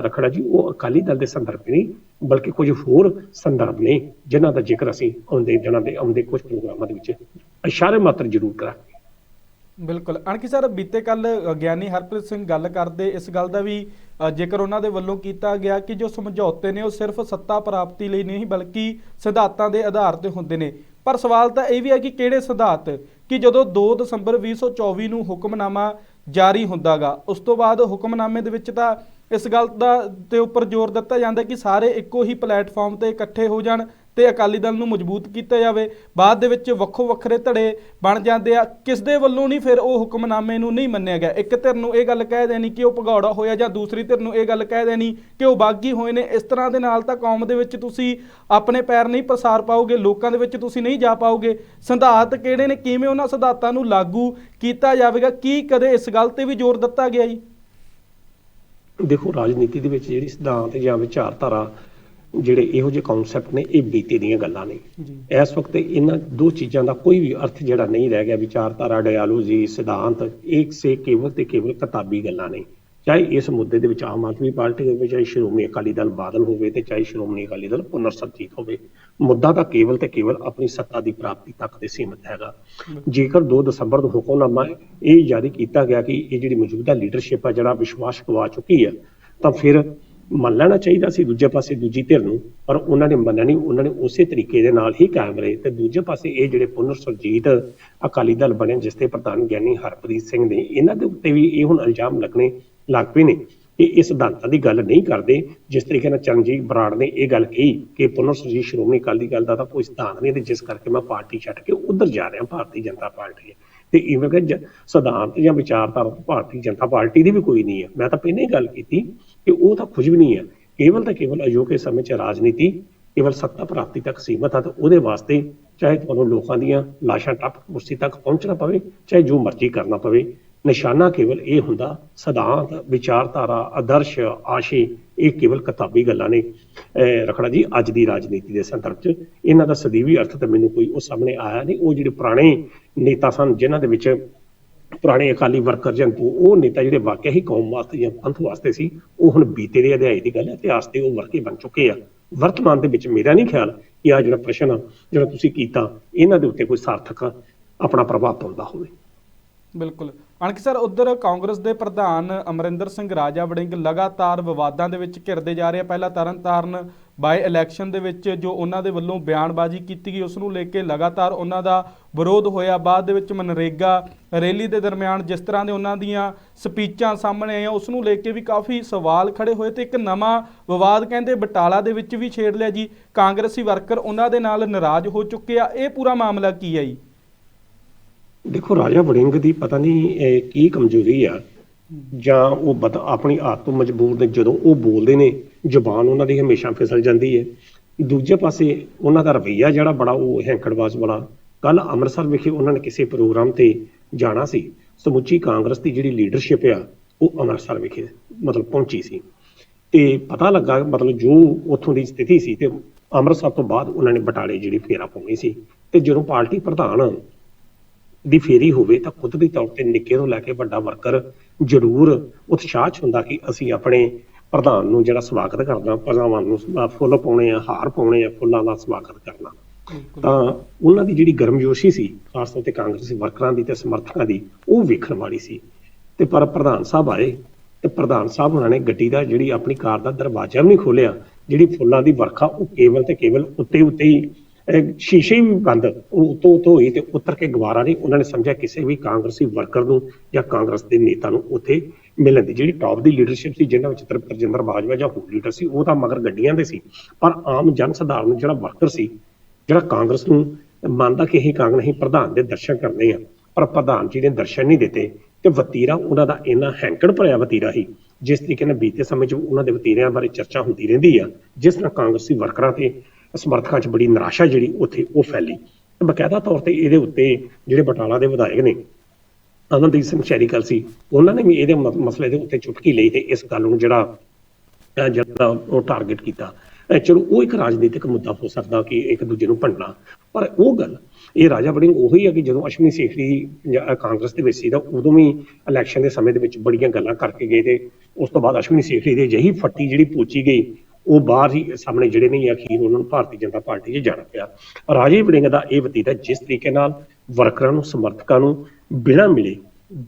ਰਖੜਾ ਜੀ ਉਹ ਅਕਾਲੀ ਦਲ ਦੇ ਸੰਦਰਭ ਨਹੀਂ ਬਲਕਿ ਕੁਝ ਹੋਰ ਸੰਦਰਭ ਨੇ ਜਿਨ੍ਹਾਂ ਦਾ ਜ਼ਿਕਰ ਅਸੀਂ ਆਉਂਦੇ ਦਿਨਾਂ ਦੇ ਆਉਂਦੇ ਕੁਝ ਪ੍ਰੋਗਰਾਮਾਂ ਦੇ ਵਿੱਚ ਇਸ਼ਾਰੇ ਮਾਤਰ ਜ਼ਰੂਰ ਕਰਾਂਗੇ ਬਿਲਕੁਲ ਅਣਕੀ ਸਰ ਬੀਤੇ ਕੱਲ ਗਿਆਨੀ ਹਰਪ੍ਰੀਤ ਸਿੰਘ ਗੱਲ ਕਰਦੇ ਇਸ ਗੱਲ ਦਾ ਵੀ ਅ, ਜ਼ਿਕਰ ਉਹਨਾਂ ਦੇ ਵੱਲੋਂ ਕੀਤਾ ਗਿਆ ਕਿ ਜੋ ਸਮਝੌਤੇ ਨੇ ਉਹ ਸਿਰਫ ਸੱਤਾ ਪ੍ਰਾਪਤੀ ਲਈ ਨਹੀਂ ਬਲਕਿ ਸਿਧਾਂਤਾਂ ਦੇ ਆਧਾਰ ਤੇ ਹੁੰਦੇ ਨੇ ਪਰ ਸਵਾਲ ਤਾਂ ਇਹ ਵੀ ਹੈ ਕਿ ਕਿਹੜੇ ਸਿਧਾਂਤ ਕਿ ਜਦੋਂ 2 ਦਸੰਬਰ 2024 ਨੂੰ ਹੁਕਮਨਾਮਾ ਜਾਰੀ ਹੁੰਦਾਗਾ, ਉਸ ਤੋਂ ਬਾਅਦ ਹੁਕਮਨਾਮੇ ਦੇ ਵਿੱਚ ਤਾਂ ਇਸ ਗੱਲ ਦਾ ਤੇ ਉੱਪਰ ਜ਼ੋਰ ਦਿੱਤਾ ਜਾਂਦਾ ਕਿ ਸਾਰੇ ਇੱਕੋ ਹੀ ਪਲੇਟਫਾਰਮ ਤੇ ਇਕੱਠੇ ਹੋ ਜਾਣ ਤੇ ਅਕਾਲੀ ਦਲ ਨੂੰ ਮਜ਼ਬੂਤ ਕੀਤਾ ਜਾਵੇ। ਬਾਅਦ ਦੇ ਵਿੱਚ ਵੱਖੋ ਵੱਖਰੇ ਧੜੇ ਬਣ ਜਾਂਦੇ ਆ। ਕਿਸ ਦੇ ਵੱਲੋਂ ਨਹੀਂ, ਫਿਰ ਉਹ ਹੁਕਮਨਾਮੇ ਨੂੰ ਨਹੀਂ ਮੰਨਿਆ ਗਿਆ। ਇੱਕ ਧਿਰ ਨੂੰ ਇਹ ਗੱਲ ਕਹਿ ਦੇਣੀ ਕਿ ਉਹ ਭਗੌੜਾ ਹੋਇਆ ਜਾਂ ਦੂਸਰੀ ਧਿਰ ਨੂੰ ਇਹ ਗੱਲ ਕਹਿ ਦੇਣੀ ਕਿ ਉਹ ਬਾਗੀ ਹੋਏ ਨੇ, ਇਸ ਤਰ੍ਹਾਂ ਦੇ ਨਾਲ ਤਾਂ ਕੌਮ ਦੇ ਵਿੱਚ ਤੁਸੀਂ ਆਪਣੇ ਪੈਰ ਨਹੀਂ ਪ੍ਰਸਾਰ ਪਾਓਗੇ, ਲੋਕਾਂ ਦੇ ਵਿੱਚ ਤੁਸੀਂ ਨਹੀਂ ਜਾ ਪਾਓਗੇ। ਸਿਧਾਂਤ ਕਿਹੜੇ ਨੇ? ਕਿਵੇਂ ਉਹਨਾਂ ਸਿਧਾਂਤਾਂ ਨੂੰ ਲਾਗੂ ਕੀਤਾ ਜਾਵੇਗਾ? ਕੀ ਕਦੇ ਇਸ ਗੱਲ ਤੇ ਵੀ ਜ਼ੋਰ ਦਿੱਤਾ ਗਿਆ ਜੀ? ਦੇਖੋ, ਰਾਜਨੀਤੀ ਦੇ ਵਿੱਚ ਜਿਹੜੀ ਸਿਧਾਂਤ ਜਾਂ ਵਿਚਾਰਧਾਰਾ ਜਿਹੜੇ ਇਹੋ ਜਿਹੇ ਕਨਸੈਪਟ ਨੇ ਇਹ ਬੀਤੇ ਦੀਆਂ ਗੱਲਾਂ ਨੇ। ਜੀ। ਇਸ ਵਕਤ ਇਹਨਾਂ ਦੋ ਚੀਜ਼ਾਂ ਦਾ ਕੋਈ ਵੀ ਅਰਥ ਜਿਹੜਾ ਨਹੀਂ ਰਹਿ ਗਿਆ ਵਿਚਾਰਧਾਰਾ ਡਾਇਲੋਜੀ ਸਿਧਾਂਤ ਇੱਕ ਸੇ ਕੇਵਲ ਤੇ ਕੇਵਲ ਕਿਤਾਬੀ ਗੱਲਾਂ ਨੇ। ਚਾਹੇ ਇਸ ਮੁੱਦੇ ਦੇ ਵਿੱਚ ਆਮ ਆਦਮੀ ਪਾਰਟੀ ਹੋਵੇ ਚਾਹੇ ਸ਼੍ਰੋਮਣੀ ਅਕਾਲੀ ਦਲ ਬਾਦਲ ਹੋਵੇ ਤੇ ਚਾਹੇ ਸ਼੍ਰੋਮਣੀ ਅਕਾਲੀ ਦਲ ਪੁਨਰ ਸਰਜੀਤ ਹੋਵੇ ਮੁੱਦਾ ਤਾਂ ਕੇਵਲ ਤੇ ਕੇਵਲ ਆਪਣੀ ਸੱਤਾ ਦੀ ਪ੍ਰਾਪਤੀ ਤੱਕ ਤੇ ਸੀਮਿਤ ਹੈਗਾ। ਜੇਕਰ 2 ਦਸੰਬਰ ਨੂੰ ਹੁਕਮਨਾਮਾ ਇਹ ਜਾਰੀ ਕੀਤਾ ਗਿਆ ਕਿ ਇਹ ਜਿਹੜੀ ਮੌਜੂਦਾ ਲੀਡਰਸ਼ਿਪ ਆ ਜਿਹੜਾ ਵਿਸ਼ਵਾਸ ਗਵਾ ਚੁੱਕੀ ਆ ਤਾਂ ਫਿਰ ਮੰਨ ਲੈਣਾ ਚਾਹੀਦਾ ਸੀ ਦੂਜੇ ਪਾਸੇ ਦੂਜੀ ਧਿਰ ਨੂੰ, ਪਰ ਉਹਨਾਂ ਨੇ ਮੰਨਿਆ ਨਹੀਂ ਉਹਨਾਂ ਨੇ ਉਸੇ ਤਰੀਕੇ ਦੇ ਨਾਲ ਹੀ ਕਾਇਮ ਰਹੇ ਤੇ ਦੂਜੇ ਪਾਸੇ ਇਹ ਜਿਹੜੇ ਪੁਨਰ ਸੁਰਜੀਤ ਅਕਾਲੀ ਦਲ ਬਣੇ, ਜਿਸ ਦੇ ਪ੍ਰਧਾਨ ਗਿਆਨੀ ਹਰਪ੍ਰੀਤ ਸਿੰਘ ਨੇ, ਇਹਨਾਂ ਦੇ ਉੱਤੇ ਵੀ ਇਹ ਹੁਣ ਇਲਜ਼ਾਮ ਲੱਗਣੇ ਲੱਗ ਪਏ ਨੇ ਕਿ ਇਹ ਸਿਧਾਂਤਾਂ ਦੀ ਗੱਲ ਨਹੀਂ ਕਰਦੇ, ਜਿਸ ਤਰੀਕੇ ਨਾਲ ਚਰਨਜੀਤ ਬਰਾੜ ਨੇ ਇਹ ਗੱਲ ਕਹੀ ਕਿ ਪੁਨਰ ਸੁਰਜੀਤ ਸ਼੍ਰੋਮਣੀ ਅਕਾਲੀ ਦਲ ਦਾ ਤਾਂ ਕੋਈ ਸਿਧਾਂਤ ਨਹੀਂ ਤੇ ਜਿਸ ਕਰਕੇ ਮੈਂ ਪਾਰਟੀ ਛੱਡ ਕੇ ਉਧਰ ਜਾ ਰਿਹਾ, ਭਾਰਤੀ ਜਨਤਾ ਪਾਰਟੀ ਤੇ ਇਵੇਂ ਕਿ ਸਿਧਾਂਤ ਜਾਂ ਵਿਚਾਰਧਾਰਾ ਭਾਰਤੀ ਜਨਤਾ ਪਾਰਟੀ ਦੀ ਵੀ ਕੋਈ ਨਹੀਂ ਹੈ। ਮੈਂ ਤਾਂ ਪਹਿਲਾਂ ਹੀ ਗੱਲ ਕੀਤੀ ਕਿ ਉਹ ਤਾਂ ਕੁਝ ਵੀ ਨਹੀਂ ਹੈ। ਕੇਵਲ ਤਾਂ ਕੇਵਲ ਅਜੋਕੇ ਸਮੇਂ 'ਚ ਰਾਜਨੀਤੀ ਕੇਵਲ ਸੱਤਾ ਪ੍ਰਾਪਤੀ ਤੱਕ ਸੀਮਤ ਹੈ ਤੇ ਉਹਦੇ ਵਾਸਤੇ ਚਾਹੇ ਤੁਹਾਨੂੰ ਲੋਕਾਂ ਦੀਆਂ ਲਾਸ਼ਾਂ ਟੱਪ ਕੁਰਸੀ ਤੱਕ ਪਹੁੰਚਣਾ ਪਵੇ, ਚਾਹੇ ਜੋ ਮਰਜ਼ੀ ਕਰਨਾ ਪਵੇ, ਨਿਸ਼ਾਨਾ ਕੇਵਲ ਇਹ ਹੁੰਦਾ, ਸਿਧਾਂਤ, ਵਿਚਾਰਧਾਰਾ, ਆਦਰਸ਼, ਆਸ਼ੇ, ਇਹ ਕੇਵਲ ਕਿਤਾਬੀ ਗੱਲਾਂ ਨੇ। ਅਹ ਰਖੜਾ ਜੀ, ਅੱਜ ਦੀ ਰਾਜਨੀਤੀ ਦੇ ਸੰਦਰਭ 'ਚ ਇਹਨਾਂ ਦਾ ਸਦੀਵੀ ਅਰਥ ਤਾਂ ਮੈਨੂੰ ਕੋਈ ਉਹ ਸਾਹਮਣੇ ਆਇਆ ਨਹੀਂ। ਉਹ ਜਿਹੜੇ ਪੁਰਾਣੇ ਨੇਤਾ ਸਨ, ਜਿਨ੍ਹਾਂ ਦੇ ਵਿੱਚ ਪੁਰਾਣੇ ਅਕਾਲੀ ਵਰਕਰ ਜੰਤੂ ਉਹ ਨੇਤਾ ਜਿਹੜੇ ਵਾਕਿਆ ਹੀ ਕੌਮ ਵਾਸਤੇ ਜਾਂ ਪੰਥ ਵਾਸਤੇ ਸੀ, ਉਹ ਹੁਣ ਬੀਤੇ ਦੇ ਅਧਿਆਇ ਦੀ ਗੱਲ ਹੈ, ਇਤਿਹਾਸ ਦੇ ਉਹ ਵਰਕੇ ਬਣ ਚੁੱਕੇ ਆ। ਵਰਤਮਾਨ ਦੇ ਵਿੱਚ ਮੇਰਾ ਨਹੀਂ ਖਿਆਲ ਕਿ ਆ ਜਿਹੜਾ ਪ੍ਰਸ਼ਨ ਆ, ਜਿਹੜਾ ਤੁਸੀਂ ਕੀਤਾ, ਇਹਨਾਂ ਦੇ ਉੱਤੇ ਕੋਈ ਸਾਰਥਕ ਆਪਣਾ ਪ੍ਰਭਾਵ ਪਾਉਂਦਾ ਹੋਵੇ। ਬਿਲਕੁਲ। ਅਣਖ ਸਰ, ਉਧਰ ਕਾਂਗਰਸ ਦੇ ਪ੍ਰਧਾਨ ਅਮਰਿੰਦਰ ਸਿੰਘ ਰਾਜਾ ਵੜਿੰਗ ਲਗਾਤਾਰ ਵਿਵਾਦਾਂ ਦੇ ਵਿੱਚ ਘਿਰਦੇ ਜਾ ਰਹੇ ਆ। ਪਹਿਲਾਂ ਤਰਨਤਾਰਨ ਬਾਈ ਇਲੈਕਸ਼ਨ ਦੇ ਵਿੱਚ ਜੋ ਉਹਨਾਂ ਦੇ ਵੱਲੋਂ ਬਿਆਨਬਾਜ਼ੀ ਕੀਤੀ ਗਈ ਉਸ ਨੂੰ ਲੈ ਕੇ ਲਗਾਤਾਰ ਉਹਨਾਂ ਦਾ ਵਿਰੋਧ ਹੋਇਆ। ਬਾਅਦ ਦੇ ਵਿੱਚ ਮਨਰੇਗਾ ਰੈਲੀ ਦੇ ਦਰਮਿਆਨ ਜਿਸ ਤਰ੍ਹਾਂ ਦੇ ਉਹਨਾਂ ਦੀਆਂ ਸਪੀਚਾਂ ਸਾਹਮਣੇ ਆਈਆਂ ਉਸ ਨੂੰ ਲੈ ਕੇ ਵੀ ਕਾਫੀ ਸਵਾਲ ਖੜੇ ਹੋਏ ਤੇ ਇੱਕ ਨਵਾਂ ਵਿਵਾਦ ਕਹਿੰਦੇ ਬਟਾਲਾ ਦੇ ਵਿੱਚ ਵੀ ਛੇੜ ਲਿਆ ਜੀ। ਕਾਂਗਰਸੀ ਵਰਕਰ ਉਹਨਾਂ ਦੇ ਨਾਲ ਨਾਰਾਜ਼ ਹੋ ਚੁੱਕੇ ਆ। ਇਹ ਪੂਰਾ ਮਾਮਲਾ ਕੀ ਹੈ ਜੀ? ਦੇਖੋ, ਰਾਜਾ ਵੜਿੰਗ ਦੀ ਪਤਾ ਨਹੀਂ ਕੀ ਕਮਜ਼ੋਰੀ ਆ। ਜਾਂ ਉਹ ਆਪਣੀ ਆਦਤ ਤੋਂ ਮਜਬੂਰ ਨੇ ਜਦੋਂ ਉਹ ਬੋਲਦੇ ਨੇ ਜ਼ੁਬਾਨ ਉਹਨਾਂ ਦੀ ਹਮੇਸ਼ਾ ਫਿਸਲ ਜਾਂਦੀ ਹੈ ਦੂਜੇ ਪਾਸੇ ਉਹਨਾਂ ਦਾ ਰਵੱਈਆ ਜਿਹੜਾ ਬੜਾ ਉਹ ਹੈਂਕੜਬਾਜ਼ ਵਾਲਾ ਕੱਲ ਅੰਮ੍ਰਿਤਸਰ ਵਿਖੇ ਉਹਨਾਂ ਨੇ ਕਿਸੇ ਪ੍ਰੋਗਰਾਮ ਤੇ ਜਾਣਾ ਸੀ, ਸਮੁੱਚੀ ਕਾਂਗਰਸ ਦੀ ਜਿਹੜੀ ਲੀਡਰਸ਼ਿਪ ਆ, ਉਹ ਅੰਮ੍ਰਿਤਸਰ ਵਿਖੇ ਮਤਲਬ ਪਹੁੰਚੀ ਸੀ। ਤੇ ਪਤਾ ਲੱਗਾ ਮਤਲਬ ਜੋ ਉੱਥੋਂ ਦੀ ਸਥਿਤੀ ਸੀ ਤੇ ਅੰਮ੍ਰਿਤਸਰ ਤੋਂ ਬਾਅਦ ਉਹਨਾਂ ਨੇ ਬਟਾਲੇ ਜਿਹੜੀ ਫੇਰਾ ਪਾਉਣੀ ਸੀ ਤੇ ਜਦੋਂ ਪਾਰਟੀ ਪ੍ਰਧਾਨ ਦੀ ਫੇਰੀ ਹੋਵੇ ਤਾਂ ਕੁਦਰਤੀ ਤੌਰ ਤੇ ਨਿੱਕੇ ਤੋਂ ਲੈ ਕੇ ਵੱਡਾ ਵਰਕਰ ਜ਼ਰੂਰ ਉਤਸ਼ਾਹ 'ਚ ਹੁੰਦਾ ਕਿ ਅਸੀਂ ਆਪਣੇ ਪ੍ਰਧਾਨ ਨੂੰ ਜਿਹੜਾ ਸਵਾਗਤ ਕਰਨਾ ਪ੍ਰਧਾਨ ਨੂੰ ਫੁੱਲ ਪਾਉਣੇ ਆ ਹਾਰ ਪਾਉਣੇ ਆ ਫੁੱਲਾਂ ਦਾ ਸਵਾਗਤ ਕਰਨਾ। ਤਾਂ ਉਹਨਾਂ ਦੀ ਜਿਹੜੀ ਗਰਮਜੋਸ਼ੀ ਸੀ ਖਾਸ ਤੌਰ ਤੇ ਕਾਂਗਰਸੀ ਵਰਕਰਾਂ ਦੀ ਤੇ ਸਮਰਥਕਾਂ ਦੀ ਉਹ ਵੇਖਣ ਵਾਲੀ ਸੀ। ਤੇ ਪਰ ਪ੍ਰਧਾਨ ਸਾਹਿਬ ਆਏ ਤੇ ਪ੍ਰਧਾਨ ਸਾਹਿਬ ਉਹਨਾਂ ਨੇ ਗੱਡੀ ਦਾ ਜਿਹੜੀ ਆਪਣੀ ਕਾਰ ਦਾ ਦਰਵਾਜ਼ਾ ਵੀ ਨਹੀਂ ਖੋਲਿਆ ਜਿਹੜੀ ਫੁੱਲਾਂ ਦੀ ਵਰਖਾ ਉਹ ਕੇਵਲ ਤੇ ਕੇਵਲ ਉੱਤੇ ਉੱਤੇ ਹੀ ਸ਼ੀਸ਼ੇ ਹੀ ਬੰਦ ਉਹ ਉਤੋਂ ਉਤੋਂ ਹੋਈ ਤੇ ਉਤਰ ਕੇ ਗਵਾਰਾ ਨਹੀਂ ਉਹਨਾਂ ਨੇ ਸਮਝਿਆ ਕਿਸੇ ਵੀ ਕਾਂਗਰਸੀ ਵਰਕਰ ਨੂੰ ਜਾਂ ਕਾਂਗਰਸ ਦੇ ਨੇਤਾ ਨੂੰ ਉੱਥੇ ਮਿਲਣ ਦੀ। ਜਿਹੜੀ ਟੌਪ ਦੀ ਲੀਡਰਸ਼ਿਪ ਸੀ, ਜਿਹਨਾਂ ਵਿੱਚ ਤਰ- ਰਜਿੰਦਰ ਬਾਜਵਾ ਜਾਂ ਹੋਰ ਲੀਡਰ ਸੀ, ਉਹ ਤਾਂ ਮਗਰ ਗੱਡੀਆਂ ਦੇ ਸੀ। ਪਰ ਆਮ ਜਨ ਸਧਾਰਨ ਜਿਹੜਾ ਵਰਕਰ ਸੀ, ਜਿਹੜਾ ਕਾਂਗਰਸ ਨੂੰ ਮੰਨਦਾ ਕਿ ਇਹ ਕਾਂਗਰਸ ਹੀ ਪ੍ਰਧਾਨ ਦੇ ਦਰਸ਼ਨ ਕਰਨੇ ਆ, ਪਰ ਪ੍ਰਧਾਨ ਜੀ ਨੇ ਦਰਸ਼ਨ ਨਹੀਂ ਦਿੱਤੇ ਤੇ ਵਤੀਰਾ ਉਹਨਾਂ ਦਾ ਇੰਨਾ ਹੈਂਕੜ ਭਰਿਆ ਵਤੀਰਾ ਹੀ ਜਿਸ ਤਰੀਕੇ ਨਾਲ ਬੀਤੇ ਸਮੇਂ 'ਚ ਉਹਨਾਂ ਦੇ ਵਤੀਰਿਆਂ ਬਾਰੇ ਚਰਚਾ ਹੁੰਦੀ ਰਹਿੰਦੀ ਆ, ਜਿਸ ਨਾਲ ਕਾਂਗਰਸੀ ਵਰਕਰਾਂ ਤੇ ਸਮਰਥਕਾਂ 'ਚ ਬੜੀ ਨਿਰਾਸ਼ਾ ਜਿਹੜੀ ਉੱਥੇ ਉਹ ਫੈਲੀ। ਤੇ ਬਕਾਇਦਾ ਤੌਰ ਤੇ ਇਹਦੇ ਉੱਤੇ ਜਿਹੜੇ ਬਟਾਲਾ ਦੇ ਵਿਧਾਇਕ ਨੇ ਅਮਨਦੀਪ ਸਿੰਘ ਸ਼ੈਰੀਕਲ ਸੀ, ਉਹਨਾਂ ਨੇ ਵੀ ਇਹਦੇ ਮਸਲੇ ਦੇ ਉੱਤੇ ਚੁਟਕੀ ਲਈ ਤੇ ਇਸ ਗੱਲ ਨੂੰ ਜਿਹੜਾ ਜਿਹੜਾ ਉਹ ਟਾਰਗੇਟ ਕੀਤਾ। ਚਲੋ, ਉਹ ਇੱਕ ਰਾਜਨੀਤਿਕ ਮੁੱਦਾ ਹੋ ਸਕਦਾ ਕਿ ਇੱਕ ਦੂਜੇ ਨੂੰ ਭੰਡਣਾ। ਪਰ ਉਹ ਗੱਲ, ਇਹ ਰਾਜਾ ਵੜਿੰਗ ਉਹੀ ਹੈ ਕਿ ਜਦੋਂ ਅਸ਼ਵਨੀ ਸੇਖੜੀ ਕਾਂਗਰਸ ਦੇ ਵਿੱਚ ਸੀ ਤਾਂ ਉਦੋਂ ਵੀ ਇਲੈਕਸ਼ਨ ਦੇ ਸਮੇਂ ਦੇ ਵਿੱਚ ਬੜੀਆਂ ਗੱਲਾਂ ਕਰਕੇ ਗਏ ਤੇ ਉਸ ਤੋਂ ਬਾਅਦ ਅਸ਼ਵਨੀ ਸੇਖੜੀ ਦੇ ਜਹੀ ਫੱਟੀ ਜਿਹੜੀ ਪੋਚੀ ਗਈ, ਉਹ ਬਾਹਰ ਹੀ ਸਾਹਮਣੇ ਜਿਹੜੇ ਨੇ ਅਖੀਰ ਉਹਨਾਂ ਨੂੰ ਭਾਰਤੀ ਜਨਤਾ ਪਾਰਟੀ 'ਚ ਜਾਣਾ ਪਿਆ। ਰਾਜੇ ਵੜਿੰਗ ਦਾ ਇਹ ਵਤੀਰਾ ਜਿਸ ਤਰੀਕੇ ਨਾਲ ਵਰਕਰਾਂ ਨੂੰ, ਸਮਰਥਕਾਂ ਨੂੰ ਬਿਨਾਂ ਮਿਲੇ,